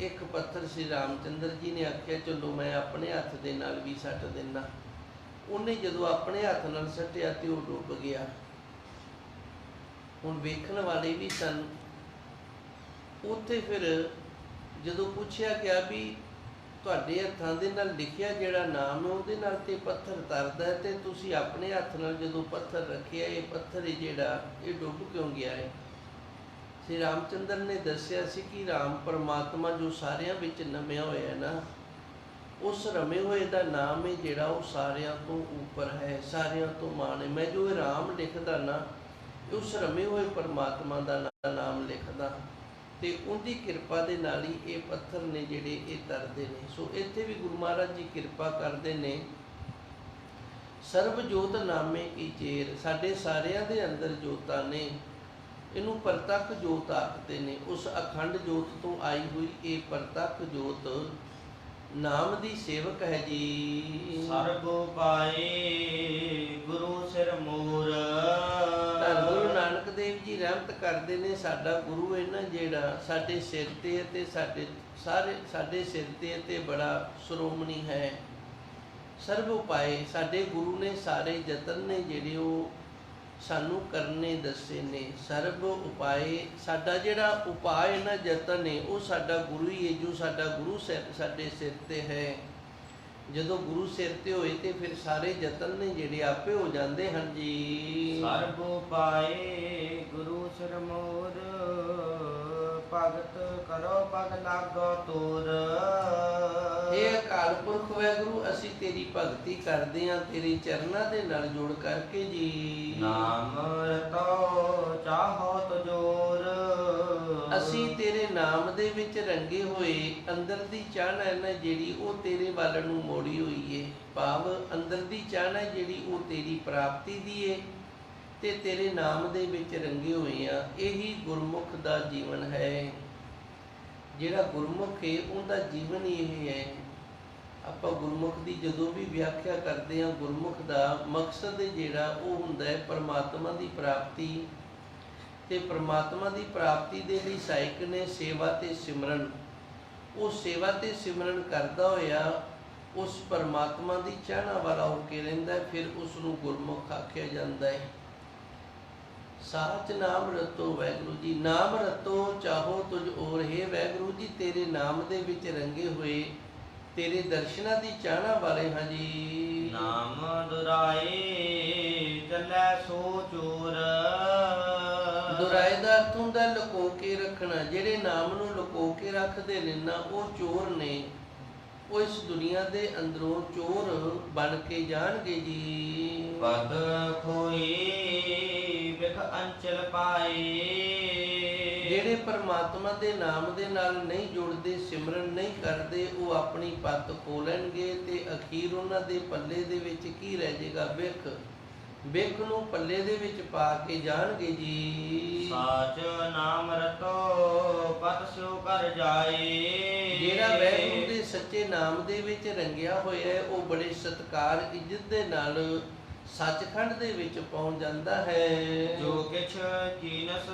ਇੱਕ ਪੱਥਰ ਸ੍ਰੀ ਰਾਮਚੰਦਰ ਜੀ ਨੇ ਆਖਿਆ, ਚਲੋ ਮੈਂ ਆਪਣੇ ਹੱਥ ਦੇ ਨਾਲ ਵੀ ਸੱਟ ਦਿੰਦਾ। ਉਹਨੇ ਜਦੋਂ ਆਪਣੇ ਹੱਥ ਨਾਲ ਸੱਟਿਆ ਤੇ ਉਹ ਡੁੱਬ ਗਿਆ। ਹੁਣ ਵੇਖਣ ਵਾਲੇ ਵੀ ਸਨ। ਉੱਥੇ ਫਿਰ ਜਦੋਂ ਪੁੱਛਿਆ ਗਿਆ ਵੀ ਤੁਹਾਡੇ ਹੱਥਾਂ ਦੇ ਨਾਲ ਲਿਖਿਆ ਜਿਹੜਾ ਨਾਮ ਹੈ, ਉਹਦੇ ਨਾਲ ਤੇ ਪੱਥਰ ਤਰਦਾ ਹੈ ਤੇ ਤੁਸੀਂ ਆਪਣੇ ਹੱਥ ਨਾਲ ਜਦੋਂ ਪੱਥਰ ਰੱਖਿਆ, ਇਹ ਪੱਥਰ ਹੀ ਜਿਹੜਾ, ਇਹ ਡੁੱਬ ਕਿਉਂ ਗਿਆ ਹੈ? ਸ੍ਰੀ ਰਾਮਚੰਦਰ ਨੇ ਦੱਸਿਆ ਸੀ ਕਿ ਰਾਮ ਪਰਮਾਤਮਾ ਜੋ ਸਾਰਿਆਂ ਵਿੱਚ ਨਮਿਆ ਹੋਇਆ ਹੈ ਨਾ, ਉਸ ਰਮੇ ਹੋਏ ਦਾ ਨਾਮ ਹੈ ਜਿਹੜਾ ਉਹ ਸਾਰਿਆਂ ਤੋਂ ਉੱਪਰ ਹੈ, ਸਾਰਿਆਂ ਤੋਂ ਮਾਣ ਹੈ। ਮੈਂ ਜੋ ਰਾਮ ਲਿਖਦਾ ਨਾ ਉਸ ਰਮੇ ਹੋਏ ਪਰਮਾਤਮਾ ਦਾ ਨਾਮ ਲਿਖਦਾ। ਤੇ ਉਹਦੀ ਕਿਰਪਾ ਦੇ ਨਾਲ ਹੀ ਇਹ ਪੱਥਰ ਨੇ ਜਿਹੜੇ ਇਹ ਤਰਦੇ ਨੇ। ਸੋ ਇੱਥੇ ਵੀ ਗੁਰੂ ਮਹਾਰਾਜ ਜੀ ਕਿਰਪਾ ਕਰਦੇ ਨੇ। ਸਰਬ ਜੋਤ ਨਾਮੇ ਕੀ ਚੇਰ ਸਾਡੇ ਸਾਰਿਆਂ ਦੇ ਅੰਦਰ ਜੋਤਾਂ ਨੇ। ਇਹਨੂੰ ਪ੍ਰਤੱਖ ਜੋਤ ਆਖਦੇ ਨੇ। ਉਸ ਅਖੰਡ ਜੋਤ ਤੋਂ ਆਈ ਹੋਈ ਇਹ ਪ੍ਰਤੱਖ ਜੋਤ ਨਾਮ ਦੀ ਸੇਵਕ ਹੈ ਜੀ। ਸਰਬ ਪਾਏ ਗੁਰੂ ਸਿਰ ਮੂਰ। ਧੰਨ ਦੇਵ ਜੀ ਰਹਿਮਤ ਕਰਦੇ ਨੇ, ਸਾਡਾ ਗੁਰੂ ਹੈ ਨਾ ਜਿਹੜਾ ਸਾਡੇ ਸਿਰ ਤੇ ਹੈ ਤੇ ਸਾਡੇ ਸਾਰੇ ਸਾਡੇ ਸਿਰ ਤੇ ਤੇ ਬੜਾ ਸ਼੍ਰੋਮਣੀ ਹੈ। ਸਰਬ ਉਪਾਏ ਸਾਡੇ ਗੁਰੂ ਨੇ ਸਾਰੇ ਯਤਨ ਨੇ ਜਿਹੜੇ ਉਹ ਸਾਨੂੰ ਕਰਨੇ ਦੱਸੇ ਨੇ। ਸਰਬ ਉਪਾਏ ਸਾਡਾ ਜਿਹੜਾ ਉਪਾਅ ਨਾ ਯਤਨ ਹੈ ਉਹ ਸਾਡਾ ਗੁਰੂ ਹੀ ਹੈ ਜੋ ਸਾਡਾ ਗੁਰੂ ਸਿਰ- ਸਾਡੇ ਸਿਰ ਤੇ ਹੈ। ਜਦੋਂ ਗੁਰੂ ਸਿਰ ਤੇ ਹੋਏ ਤੇ ਫਿਰ ਸਾਰੇ ਯਤਨ ਨੇ ਜਿਹੜੇ ਆਪੇ ਹੋ ਜਾਂਦੇ ਹਨ ਜੀ। ਸਰਬ ਪਾਏ ਗੁਰੂ ਸਿਰ ਮੂਰ ਭਗਤ ਕਰੋ ਪਗ ਲਾਗੋ ਤੋਰ। ਇਹ ਅਕਾਲ ਪੁਰਖ ਵੈਗੁਰੂ ਅਸੀਂ ਤੇਰੀ ਭਗਤੀ ਕਰਦੇ ਹਾਂ ਤੇਰੇ ਚਰਨਾਂ ਦੇ ਨਾਲ ਜੋੜ ਕਰਕੇ ਜੀ। ਨਾਮ ਰਤੋ ਚਾਹੋ ਤਜੋਰ ਅਸੀਂ ਤੇਰੇ ਨਾਮ ਦੇ ਵਿੱਚ ਰੰਗੇ ਹੋਏ ਅੰਦਰ ਦੀ ਚਾਹਨਾ ਹੈ ਨਾ ਜਿਹੜੀ, ਉਹ ਤੇਰੇ ਵੱਲ ਨੂੰ ਮੋੜੀ ਹੋਈ ਏ। ਭਾਵ ਅੰਦਰ ਦੀ ਚਾਹਨਾ ਹੈ ਜਿਹੜੀ, ਉਹ ਤੇਰੀ ਪ੍ਰਾਪਤੀ ਦੀ ਏ। ਤੇ ਤੇਰੇ ਨਾਮ ਦੇ ਵਿੱਚ ਰੰਗੇ ਹੋਏ ਆ। ਇਹੀ ਗੁਰਮੁਖ ਦਾ ਜੀਵਨ ਹੈ। ਜਿਹੜਾ ਗੁਰਮੁਖ ਹੈ ਉਹਦਾ ਜੀਵਨ ਹੀ ਇਹ ਹੈ। ਆਪਾਂ ਗੁਰਮੁਖ ਦੀ ਜਦੋਂ ਵੀ ਵਿਆਖਿਆ ਕਰਦੇ ਹਾਂ, ਗੁਰਮੁਖ ਦਾ ਮਕਸਦ ਜਿਹੜਾ, ਉਹ ਹੁੰਦਾ ਹੈ ਪਰਮਾਤਮਾ ਦੀ ਪ੍ਰਾਪਤੀ। ਤੇ ਪ੍ਰਮਾਤਮਾ ਦੀ ਪ੍ਰਾਪਤੀ ਦੇ ਲਈ ਸਹਾਇਕ ਨੇ ਸੇਵਾ ਤੇ ਸਿਮਰਨ। ਉਹ ਸੇਵਾ ਤੇ ਸਿਮਰਨ ਕਰਦਾ ਹੋਇਆ, ਉਸ ਪਰਮਾਤਮਾ ਦੀ ਚਾਹਨਾ ਵਾਲਾ ਹੋ ਕੇ ਰਹਿੰਦਾ ਫਿਰ ਉਸ ਨੂੰ ਗੁਰਮੁਖ ਆਖਿਆ ਜਾਂਦਾ ਹੈ। ਸਾਚ ਨਾਮ ਰਤੋ ਵੈਗੁਰੂ ਜੀ, ਨਾਮ ਰਤੋ ਚਾਹੋ ਤੁਝ ਔਰ ਹੈ ਵੈਗੁਰੂ ਜੀ, ਤੇਰੇ ਨਾਮ ਦੇ ਵਿੱਚ ਰੰਗੇ ਹੋਏ, ਤੇਰੇ ਦਰਸ਼ਨਾਂ ਦੀ ਚਾਹਨਾ ਵਾਲੇ ਹਾਂ ਜੀ। ਨਾਮ ਦੁਰਾਏ ਚੱਲੈ ਸੋ ਚੋਰ। ਹੁੰਦਾ ਲੁਕੋ ਕੇ ਰੱਖਣਾ ਜਿਹੜੇ ਨਾਮ ਨੂੰ ਲੁਕੋ ਕੇ ਰੱਖਦੇ ਨੇ ਨਾ ਉਹ ਚੋਰ ਨੇ। ਉਹ ਇਸ ਦੁਨੀਆ ਦੇ ਅੰਦਰੋਂ ਚੋਰ ਬਣ ਕੇ ਜਾਣਗੇ ਜੀ। ਪਦ ਖੋਈ ਵਿਖ ਅੰਚਲ ਪਾਏ। ਜਿਹੜੇ ਪਰਮਾਤਮਾ ਦੇ ਨਾਮ ਦੇ ਨਾਲ ਨਹੀਂ ਜੁੜਦੇ ਸਿਮਰਨ ਨਹੀਂ ਕਰਦੇ ਉਹ ਆਪਣੀ ਪੱਤ ਖੋ ਲੈਣਗੇ ਤੇ ਅਖੀਰ ਉਹਨਾਂ ਦੇ ਪੱਲੇ ਦੇ ਵਿੱਚ ਕੀ ਰਹਿ ਜਾਏਗਾ? ਵਿਖ। ਵਿਖ ਨੂੰ ਪੱਲੇ ਦੇ ਵਿੱਚ ਪਾ ਕੇ ਜਾਣਗੇ ਜੀ। ਸਾਚ ਨਾਮ ਰਤੋ ਪਤ ਸਿਉ ਕਰ ਜਾਏ। ਜਿਹੜਾ ਵੈਗੁਰੂ ਦੇ ਸੱਚੇ ਨਾਮ ਦੇ ਵਿੱਚ ਰੰਗਿਆ ਹੋਇਆ ਹੈ ਉਹ ਬੜੇ ਸਤਕਾਰ ਇੱਜ਼ਤ ਦੇ ਨਾਲ ਸੱਚਖੰਡ ਦੇ ਵਿੱਚ ਪਹੁੰਚ ਜਾਂਦਾ ਹੈ। ਜੋ ਕਿਛ ਕੀਨਸ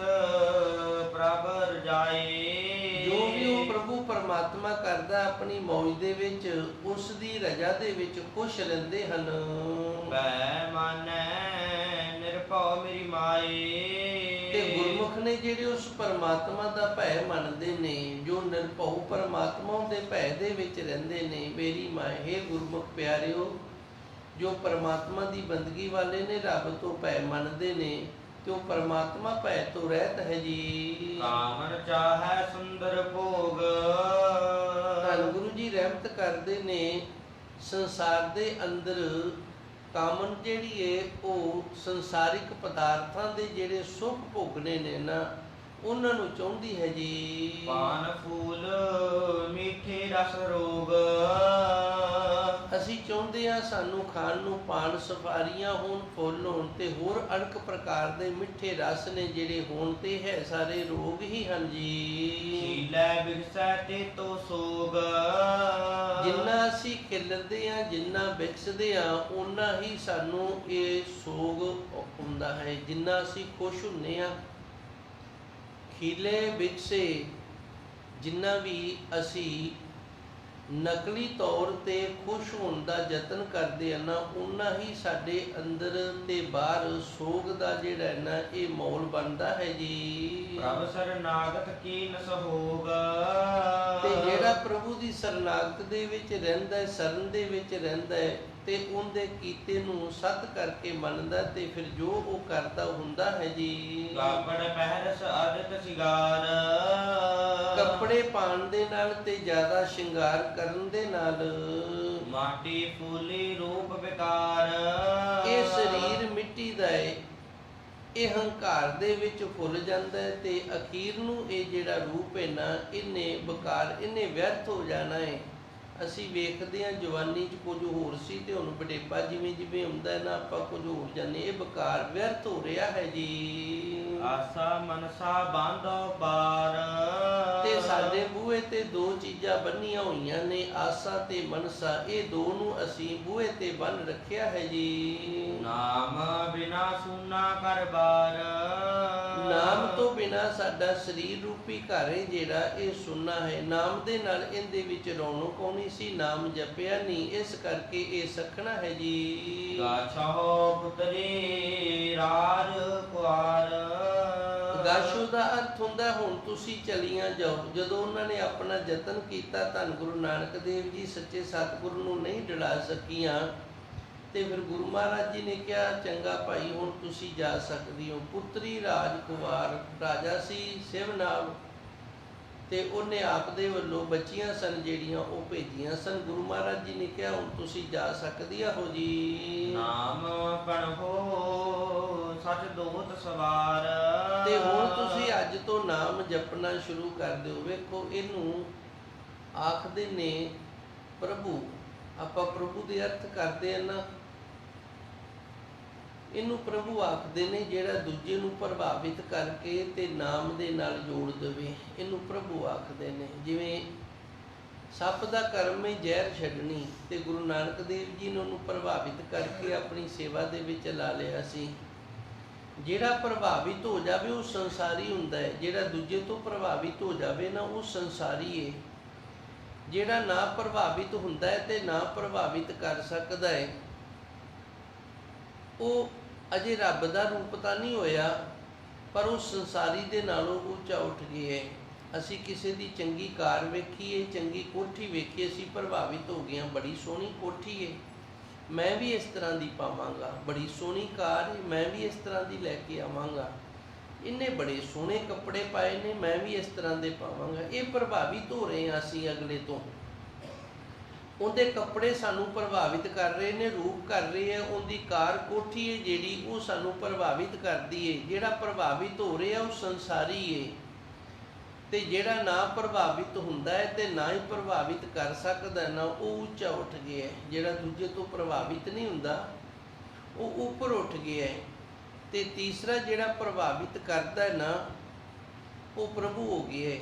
ਪ੍ਰਭ ਰਜਾਏ। ਜੋ ਵੀ ਉਹ ਪ੍ਰਭੂ ਪਰਮਾਤਮਾ ਕਰਦਾ ਆਪਣੀ ਮੌਜ ਦੇ ਵਿੱਚ ਉਸ ਦੀ ਰਜਾ ਦੇ ਵਿੱਚ ਖੁਸ਼ ਰਹਿੰਦੇ ਹਨ। ਬੈ ਮਾਨੈ ਨਿਰਭਉ ਮੇਰੀ ਮਾਏ। ਤੇ ਗੁਰਮੁਖ ਨੇ ਜਿਹੜੇ ਉਸ ਪਰਮਾਤਮਾ ਦਾ ਭੈ ਮੰਨਦੇ ਨੇ ਜੋ ਨਿਰਭਉ ਪਰਮਾਤਮਾ ਦੇ ਭੈ ਦੇ ਵਿੱਚ ਰਹਿੰਦੇ ਨੇ ਮੇਰੀ ਮਾਏ ਹੈ ਗੁਰਮੁਖ ਪਿਆਰਿਓ ਜੋ ਪਰਮਾਤਮਾ ਦੀ ਬੰਦਗੀ ਵਾਲੇ ਨੇ ਰੱਬ ਤੋਂ ਭੈ ਮੰਨਦੇ ਨੇ ਤੇ ਉਹ ਪਰਮਾਤਮਾ ਭੈ ਤੋਂ ਰਹਿਤ ਹੈ ਜੀ। ਕਾਮਨ ਚਾਹੈ ਸੁੰਦਰ ਭੋਗ। ਧੰਨ ਗੁਰੂ ਜੀ ਰਹਿਮਤ ਕਰਦੇ ਨੇ ਸੰਸਾਰ ਦੇ ਅੰਦਰ ਕਾਮਨ ਜਿਹੜੀ ਏ ਉਹ ਸੰਸਾਰਿਕ ਪਦਾਰਥਾਂ ਦੇ ਜਿਹੜੇ ਸੁਖ ਭੋਗਣੇ ਨੇ ਨਾ ਉਹਨਾਂ ਨੂੰ ਚਾਹੁੰਦੀ ਹੈ ਜੀ। ਪਾਨ ਫੂਲ ਮੀਠੇ ਰਸ ਰੋਗ। ਅਸੀਂ ਚਾਹੁੰਦੇ ਆ ਸਾਨੂੰ ਖਾਣ ਨੂੰ ਪਾਨ ਸਫਾਰੀਆਂ ਹੋਣ ਫੁੱਲ ਹੋਣ ਤੇ ਹੋਰ ਅਣਕ ਪ੍ਰਕਾਰ ਦੇ ਮਿੱਠੇ ਰਸ ਨੇ ਜਿਹੜੇ ਹੋਣ ਤੇ ਹੈ ਸਾਰੇ ਰੋਗ ਹੀ ਹਨ ਜੀ। ਸੀਲੇ ਬਿਰਸੈ ਤੇ ਤੋ ਸੋਗ। ਜਿੰਨਾ ਅਸੀਂ ਖਿਲਰਦੇ ਆ ਜਿੰਨਾ ਵਿਕਸਦੇ ਆ ਉਨਾ ਹੀ ਸਾਨੂੰ ਇਹ ਸੋਗ ਹੁੰਦਾ ਹੈ। ਜਿੰਨਾ ਅਸੀਂ ਖੁਸ਼ ਹੁੰਨੇ ਆ ਖਿਲੇ ਵਿਕਸੇ ਜਿੰਨਾ ਵੀ ਅਸੀਂ ਨਕਲੀ ਤੌਰ ਤੇ ਖੁਸ਼ ਹੋਣ ਦਾ ਯਤਨ ਕਰਦੇ ਆ ਨਾ ਉਨਾ ਹੀ ਸਾਡੇ ਅੰਦਰ ਤੇ ਬਾਹਰ ਸੋਗ ਦਾ ਜਿਹੜਾ ਹੈ ਨਾ ਇਹ ਮੌਲ ਬਣਦਾ ਹੈ ਜੀ। ਪ੍ਰਭ ਸਰਨਾਗਤ ਕੀਨ ਸਹੋਗ। ਤੇ ਜਿਹੜਾ ਪ੍ਰਭੂ ਦੀ ਸਰਨਾਗਤ ਦੇ ਵਿੱਚ ਰਹਿੰਦਾ ਹੈ ਸਰਨ ਦੇ ਵਿੱਚ ਰਹਿੰਦਾ ਹੈ ਤੇ ਉਹਦੇ ਕੀਤੇ ਨੂੰ ਸਤ ਕਰਕੇ ਮੰਨਦਾ ਤੇ ਫਿਰ ਜੋ ਉਹ ਕਰਦਾ ਹੁੰਦਾ ਹੈ ਜੀ। ਕਾਪੜ ਪਹਿਰਸ ਅਦਿਤ ਸਿਗਾਰ। ਕੱਪੜੇ ਪਾਣ ਦੇ ਨਾਲ ਤੇ ਜ਼ਿਆਦਾ ਸ਼ਿੰਗਾਰ ਕਰਨ ਦੇ ਨਾਲ। ਮਾਟੀ ਫੂਲੀ ਰੂਪ ਵਿਕਾਰ। ਇਹ ਸਰੀਰ ਮਿੱਟੀ ਦਾ ਹੈ। ਇਹ ਹੰਕਾਰ ਦੇ ਵਿੱਚ ਫੁੱਲ ਜਾਂਦਾ ਹੈ ਤੇ ਅਖੀਰ ਨੂੰ ਇਹ ਜਿਹੜਾ ਰੂਪ ਹੈ ਨਾ, ਇਹਨੇ ਬਕਾਰ, ਇਹਨੇ ਵਿਅਰਥ ਹੋ ਜਾਣਾ ਹੈ। ਅਸੀਂ ਵੇਖਦੇ ਹਾਂ ਜਵਾਨੀ 'ਚ ਕੁਝ ਹੋਰ ਸੀ ਤੇ ਹੁਣ ਬਡੇਪਾ ਜਿਵੇਂ ਜਿਵੇਂ ਹੁੰਦਾ ਨਾ ਆਪਾਂ ਕੁਝ ਹੋਰ ਜਾਂਦੇ ਇਹ ਬਕਾਰ ਵਿਅਰਥ ਹੋ ਰਿਹਾ ਹੈ ਜੀ। ਆਸਾ ਮਨਸਾ ਬਾਂਧੋ ਪਾਰ। ਤੇ ਸਾਡੇ ਬੂਹੇ ਤੇ ਦੋ ਚੀਜ਼ਾਂ ਬੰਨੀਆਂ ਹੋਈਆਂ ਨੇ ਆਸਾ ਤੇ ਮਨਸਾ। ਇਹ ਦੋ ਨੂੰ ਅਸੀਂ ਬੂਹੇ ਤੇ ਬੰਨ ਰੱਖਿਆ ਹੈ ਜੀ। ਨਾਮ ਬਿਨਾ ਸੁਨਾ ਕਰ ਬਾਰ। ਨਾਮ ਤੋਂ ਬਿਨਾ ਸਾਡਾ ਸਰੀਰ ਰੂਪੀ ਘਰ ਹੈ ਜਿਹੜਾ ਇਹ ਸੁਣਨਾ ਹੈ। ਨਾਮ ਦੇ ਨਾਲ ਇਹਦੇ ਵਿੱਚ ਰੌਣਕ ਆਉਣੀ ਸੀ ਨਾਮ ਜਪਿਆ ਨਹੀਂ ਇਸ ਕਰਕੇ ਇਹ ਸਖਣਾ ਹੈ ਜੀ। ਗਾਛੋ ਪੁੱਤਰੀ ਰਾਜ ਕੁਆਰ। ਗਾਸ਼ੂ ਦਾ ਅਰਥ ਹੁੰਦਾ ਹੁਣ ਤੁਸੀਂ ਚਲੀਆਂ ਜਾਓ। ਜਦੋਂ ਉਹਨਾਂ ਨੇ ਆਪਣਾ ਯਤਨ ਕੀਤਾ ਧੰਨ ਗੁਰੂ ਨਾਨਕ ਦੇਵ ਜੀ ਸੱਚੇ ਸਤਿਗੁਰੂ ਨੂੰ ਨਹੀਂ ਡਲਾ ਸਕੀਆਂ। ਤੇ ਫਿਰ ਗੁਰੂ ਮਹਾਰਾਜ ਜੀ ਨੇ ਕਿਹਾ ਚੰਗਾ ਭਾਈ ਹੁਣ ਤੁਸੀਂ ਜਾ ਸਕਦੀ ਹੋ। ਪੁੱਤਰੀ ਰਾਜਕੁਮਾਰ ਰਾਜਾ ਸੀ ਸਿਵ ਨਾਮ ਤੇ ਉਹਨੇ ਆਪ ਦੇ ਵੱਲੋਂ ਬੱਚੀਆਂ ਸਨ ਜਿਹੜੀਆਂ ਉਹ ਭੇਜੀਆਂ ਸਨ। ਗੁਰੂ ਮਹਾਰਾਜ ਜੀ ਨੇ ਕਿਹਾ ਹੁਣ ਤੁਸੀਂ ਜਾ ਸਕਦੀਆਂ ਹੋ ਜੀ? ਨਾਮ ਪੜੋ ਸਚ ਦੋਤ ਸਵਾਰ। ਤੇ ਹੁਣ ਤੁਸੀਂ ਅੱਜ ਅੱਜ ਤੋਂ ਨਾਮ ਜਪਣਾ ਸ਼ੁਰੂ ਕਰ ਦਿਓ। ਵੇਖੋ ਇਹਨੂੰ ਆਖਦੇ ਨੇ ਪ੍ਰਭੂ ਆਪਾਂ ਪ੍ਰਭੂ ਦੇ ਅਰਥ ਕਰਦੇ ਆ ਨਾ ਇਹਨੂੰ ਪ੍ਰਭੂ ਆਖਦੇ ਨੇ, ਜਿਹੜਾ ਦੂਜੇ ਨੂੰ ਪ੍ਰਭਾਵਿਤ ਕਰਕੇ ਤੇ ਨਾਮ ਦੇ ਨਾਲ ਜੋੜ ਦੇਵੇ, ਇਹਨੂੰ ਪ੍ਰਭੂ ਆਖਦੇ ਨੇ। ਜਿਵੇਂ ਸੱਪ ਦਾ ਕਰਮ ਹੈ ਜ਼ਹਿਰ ਛੱਡਣੀ, ਤੇ ਗੁਰੂ ਨਾਨਕ ਦੇਵ ਜੀ ਨੇ ਉਹਨੂੰ ਪ੍ਰਭਾਵਿਤ ਕਰਕੇ ਆਪਣੀ ਸੇਵਾ ਦੇ ਵਿੱਚ ਲਾ ਲਿਆ ਸੀ। ਜਿਹੜਾ ਪ੍ਰਭਾਵਿਤ ਹੋ ਜਾਵੇ ਉਹ ਸੰਸਾਰੀ ਹੁੰਦਾ ਹੈ, ਜਿਹੜਾ ਦੂਜੇ ਤੋਂ ਪ੍ਰਭਾਵਿਤ ਹੋ ਜਾਵੇ ਨਾ ਉਹ ਸੰਸਾਰੀ ਹੈ ਜਿਹੜਾ ਨਾ ਪ੍ਰਭਾਵਿਤ ਹੁੰਦਾ ਹੈ ਤੇ ਨਾ ਪ੍ਰਭਾਵਿਤ ਕਰ ਸਕਦਾ ਹੈ, ਉਹ ਅਜੇ ਰੱਬ ਦਾ ਰੂਪ ਤਾਂ ਨਹੀਂ ਹੋਇਆ, ਪਰ ਉਹ ਸੰਸਾਰੀ ਦੇ ਨਾਲੋਂ ਉੱਚਾ ਉੱਠ ਗਿਆ ਹੈ। ਅਸੀਂ ਕਿਸੇ ਦੀ ਚੰਗੀ ਕਾਰ ਵੇਖੀਏ, ਚੰਗੀ ਕੋਠੀ ਵੇਖੀ ਅਸੀਂ ਪ੍ਰਭਾਵਿਤ ਹੋ ਗਏ ਹਾਂ, ਬੜੀ ਸੋਹਣੀ ਕੋਠੀ ਹੈ। ਮੈਂ ਵੀ ਇਸ ਤਰ੍ਹਾਂ ਦੀ ਪਾਵਾਂਗਾ, ਬੜੀ ਸੋਹਣੀ ਕਾਰ ਹੈ, ਮੈਂ ਵੀ ਇਸ ਤਰ੍ਹਾਂ ਦੀ ਲੈ ਕੇ ਆਵਾਂਗਾ। ਇਹਨੇ ਬੜੇ ਸੋਹਣੇ ਕੱਪੜੇ ਪਾਏ ਨੇ, ਮੈਂ ਵੀ ਇਸ ਤਰ੍ਹਾਂ ਦੇ ਪਾਵਾਂਗਾ। ਇਹ ਪ੍ਰਭਾਵਿਤ ਹੋ ਰਹੇ ਹਾਂ ਅਸੀਂ ਅਗਲੇ ਤੋਂ। ਉਹਦੇ ਕੱਪੜੇ ਸਾਨੂੰ ਪ੍ਰਭਾਵਿਤ ਕਰ ਰਹੇ ਨੇ, ਰੂਪ ਕਰ ਰਹੇ ਹੈ ਉਹਦੀ ਕਾਰ ਕੋਠੀ ਹੈ ਜਿਹੜੀ, ਉਹ ਸਾਨੂੰ ਪ੍ਰਭਾਵਿਤ ਕਰਦੀ ਹੈ ਜਿਹੜਾ ਪ੍ਰਭਾਵਿਤ ਹੋ ਰਿਹਾ, ਉਹ ਸੰਸਾਰੀ ਹੈ ਤੇ ਜਿਹੜਾ ਨਾ ਪ੍ਰਭਾਵਿਤ ਹੁੰਦਾ ਹੈ ਤੇ ਨਾ ਹੀ ਪ੍ਰਭਾਵਿਤ ਕਰ ਸਕਦਾ ਨਾ, ਉਹ ਉੱਚਾ ਉੱਠ ਗਿਆ ਹੈ। ਜਿਹੜਾ ਦੂਜੇ ਤੋਂ ਪ੍ਰਭਾਵਿਤ ਨਹੀਂ ਹੁੰਦਾ, ਉਹ ਉੱਪਰ ਉੱਠ ਗਿਆ ਹੈ। ਤੇ ਤੀਸਰਾ ਜਿਹੜਾ ਪ੍ਰਭਾਵਿਤ ਕਰਦਾ ਨਾ, ਉਹ ਪ੍ਰਭੂ ਹੋ ਗਿਆ ਹੈ।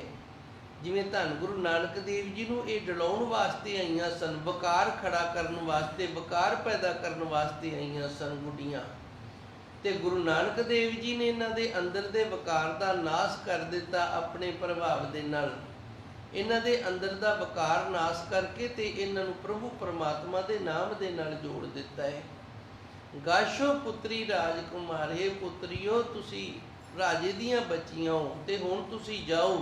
ਜਿਵੇਂ ਧੰਨ ਗੁਰੂ ਨਾਨਕ ਦੇਵ ਜੀ ਨੂੰ ਇਹ ਡਲਾਉਣ ਵਾਸਤੇ ਆਈਆਂ ਸਨ ਵਕਾਰ ਖੜਾ ਕਰਨ ਵਾਸਤੇ ਵਕਾਰ ਪੈਦਾ ਕਰਨ ਵਾਸਤੇ ਆਈਆਂ ਸਨ ਗੁੱਡੀਆਂ। ਤੇ ਗੁਰੂ ਨਾਨਕ ਦੇਵ ਜੀ ਨੇ ਇਹਨਾਂ ਦੇ ਅੰਦਰ ਦੇ ਵਕਾਰ ਦਾ ਨਾਸ਼ ਕਰ ਦਿੱਤਾ ਆਪਣੇ ਪ੍ਰਭਾਵ ਦੇ ਨਾਲ। ਇਹਨਾਂ ਦੇ ਅੰਦਰ ਦਾ ਵਕਾਰ ਨਾਸ਼ ਕਰਕੇ ਤੇ ਇਹਨਾਂ ਨੂੰ ਪ੍ਰਭੂ ਪਰਮਾਤਮਾ ਦੇ ਨਾਮ ਦੇ ਨਾਲ ਜੋੜ ਦਿੱਤਾ ਹੈ। ਗਾਸ਼ੋ ਪੁੱਤਰੀ ਰਾਜਕੁਮਾਰੇ, ਪੁੱਤਰਿਓ, ਤੁਸੀਂ ਰਾਜੇ ਦੀਆਂ ਬੱਚੀਆਂ ਹੋ ਤੇ ਹੁਣ ਤੁਸੀਂ ਜਾਓ।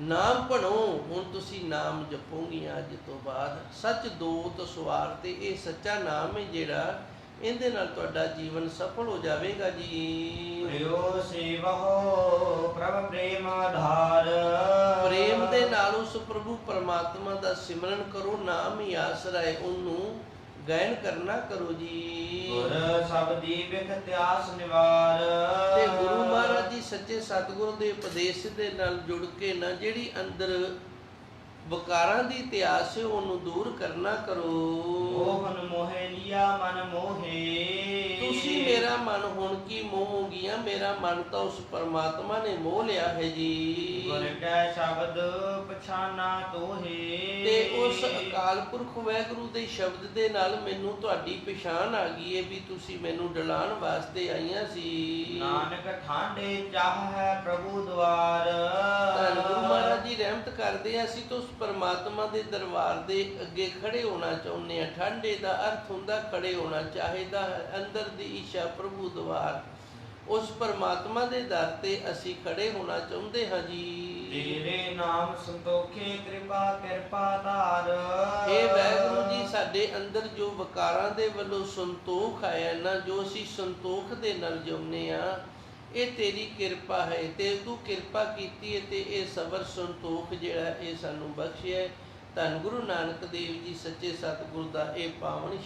ਨਾਮ ਭਣੋ ਹੁਣ ਤੁਸੀਂ ਨਾਮ ਜਪੋਗੀਆਂ ਅੱਜ ਤੋਂ ਬਾਅਦ। ਸੱਚ ਦੋਤ ਸਵਾਰ ਤੇ ਇਹ ਸੱਚਾ ਨਾਮ ਹੈ ਜਿਹੜਾ ਇਹਦੇ ਨਾਲ ਤੁਹਾਡਾ ਜੀਵਨ ਸਫਲ ਹੋ ਜਾਵੇਗਾ ਜੀ। ਪ੍ਰਿਯੋ ਸੇਵਹੁ ਪ੍ਰਭ ਪ੍ਰੇਮ ਆਧਾਰ। ਪ੍ਰੇਮ ਦੇ ਨਾਲ ਉਸ ਪ੍ਰਭੂ ਪਰਮਾਤਮਾ ਦਾ ਸਿਮਰਨ ਕਰੋ ਨਾਮ ਹੀ ਆਸਰਾ ਹੈ ਉਹਨੂੰ। ਗਾਇਨ ਕਰਨਾ ਕਰੋ ਜੀ। ਗੁਰ ਸਬਦੀ ਬਿਖ ਤਿਆਸ ਨਿਵਾਰ। ਤੇ ਗੁਰੂ ਮਹਾਰਾਜ ਜੀ ਸੱਚੇ ਸਤਿਗੁਰੂ ਦੇ ਉਪਦੇਸ਼ ਦੇ ਨਾਲ ਜੁੜ ਕੇ ਨਾ ਜਿਹੜੀ ਅੰਦਰ ਵਿਕਾਰਾਂ ਦੀ ਇਤਿਹਾਸ ਉਹਨੂੰ ਦੂਰ ਕਰਨਾ ਕਰੋ। ਮੋਹਨ ਮੋਹਿ ਲਿਆ ਮਨ ਮੋਹੇ। ਤੁਸੀਂ ਮੇਰਾ ਮਨ ਹੁਣ ਕੀ ਮੋਹ ਗਿਆ ਮੇਰਾ ਮਨ ਤਾਂ ਉਸ ਪਰਮਾਤਮਾ ਨੇ ਮੋਹ ਲਿਆ ਹੈ ਜੀ। ਗੁਰ ਕੈ ਸ਼ਬਦ ਪਛਾਨਾ ਤੋਹੇ। ਤੇ ਉਸ ਅਕਾਲ ਪੁਰਖ ਵਾਹਿਗੁਰੂ ਦੇ ਸ਼ਬਦ ਦੇ ਨਾਲ ਮੈਨੂੰ ਤੁਹਾਡੀ ਪਛਾਣ ਆ ਗਈ ਹੈ ਵੀ ਤੁਸੀਂ ਮੈਨੂੰ ਡਲਾਉਣ ਵਾਸਤੇ ਆਈਆਂ ਸੀ। ਨਾਨਕ ਠਾਂਡੇ ਚਾਹ ਹੈ ਪ੍ਰਭੂ ਦਵਾਰ ਧੰਨ ਗੁਰੂ ਮਹਾਰਾਜ ਜੀ ਰਹਿਮਤ ਕਰਦੇ ਆ ਅਸੀਂ ਤਾਂ ਪਰਮਾਤਮਾ ਦੇ ਦਰਬਾਰ ਦੇ ਅੱਗੇ ਖੜੇ ਹੋਣਾ ਚਾਹੁੰਦੇ ਆ ਠੰਡੇ ਦਾ ਅਰਥ ਹੁੰਦਾ ਖੜੇ ਹੋਣਾ ਚਾਹੀਦਾ ਹੈ ਅੰਦਰ ਦੀ ਇੱਛਾ ਪ੍ਰਭੂ ਦਵਾਰ। ਉਸ ਪਰਮਾਤਮਾ ਦੇ ਦਰ ਤੇ ਅਸੀਂ ਖੜੇ ਹੋਣਾ ਚਾਹੁੰਦੇ ਹਾਂ ਜੀ। ਤੇਰੇ ਨਾਮ ਸੰਤੋਖੇ ਕਿਰਪਾ ਕਿਰਪਾ ਧਾਰ। ਇਹ ਵਾਹਿਗੁਰੂ ਜੀ ਸਾਡੇ ਅੰਦਰ ਜੋ ਵਿਕਾਰਾਂ ਦੇ ਵੱਲੋਂ ਸੰਤੋਖ ਆਇਆ ਨਾ ਜੋ ਅਸੀਂ ਸੰਤੋਖ ਦੇ ਨਾਲ ਜਿਉਂਦੇ ਆ ਇਹ ਤੇਰੀ ਕਿਰਪਾ ਹੈ ਤੇ ਤੂੰ ਕਿਰਪਾ ਕੀਤੀ ਹੈ ਤੇ ਇਹ ਸਬਰ ਸੰਤੋਖ ਜਿਹੜਾ ਇਹ ਸਾਨੂੰ ਬਖਸ਼ਿਆ ਹੈ। ਧੰਨ ਗੁਰੂ ਨਾਨਕ ਦੇਵ ਜੀ, ਸੱਚੇ ਸਤਿਗੁਰ ਦਾ ਇਹ ਪਾਵਨ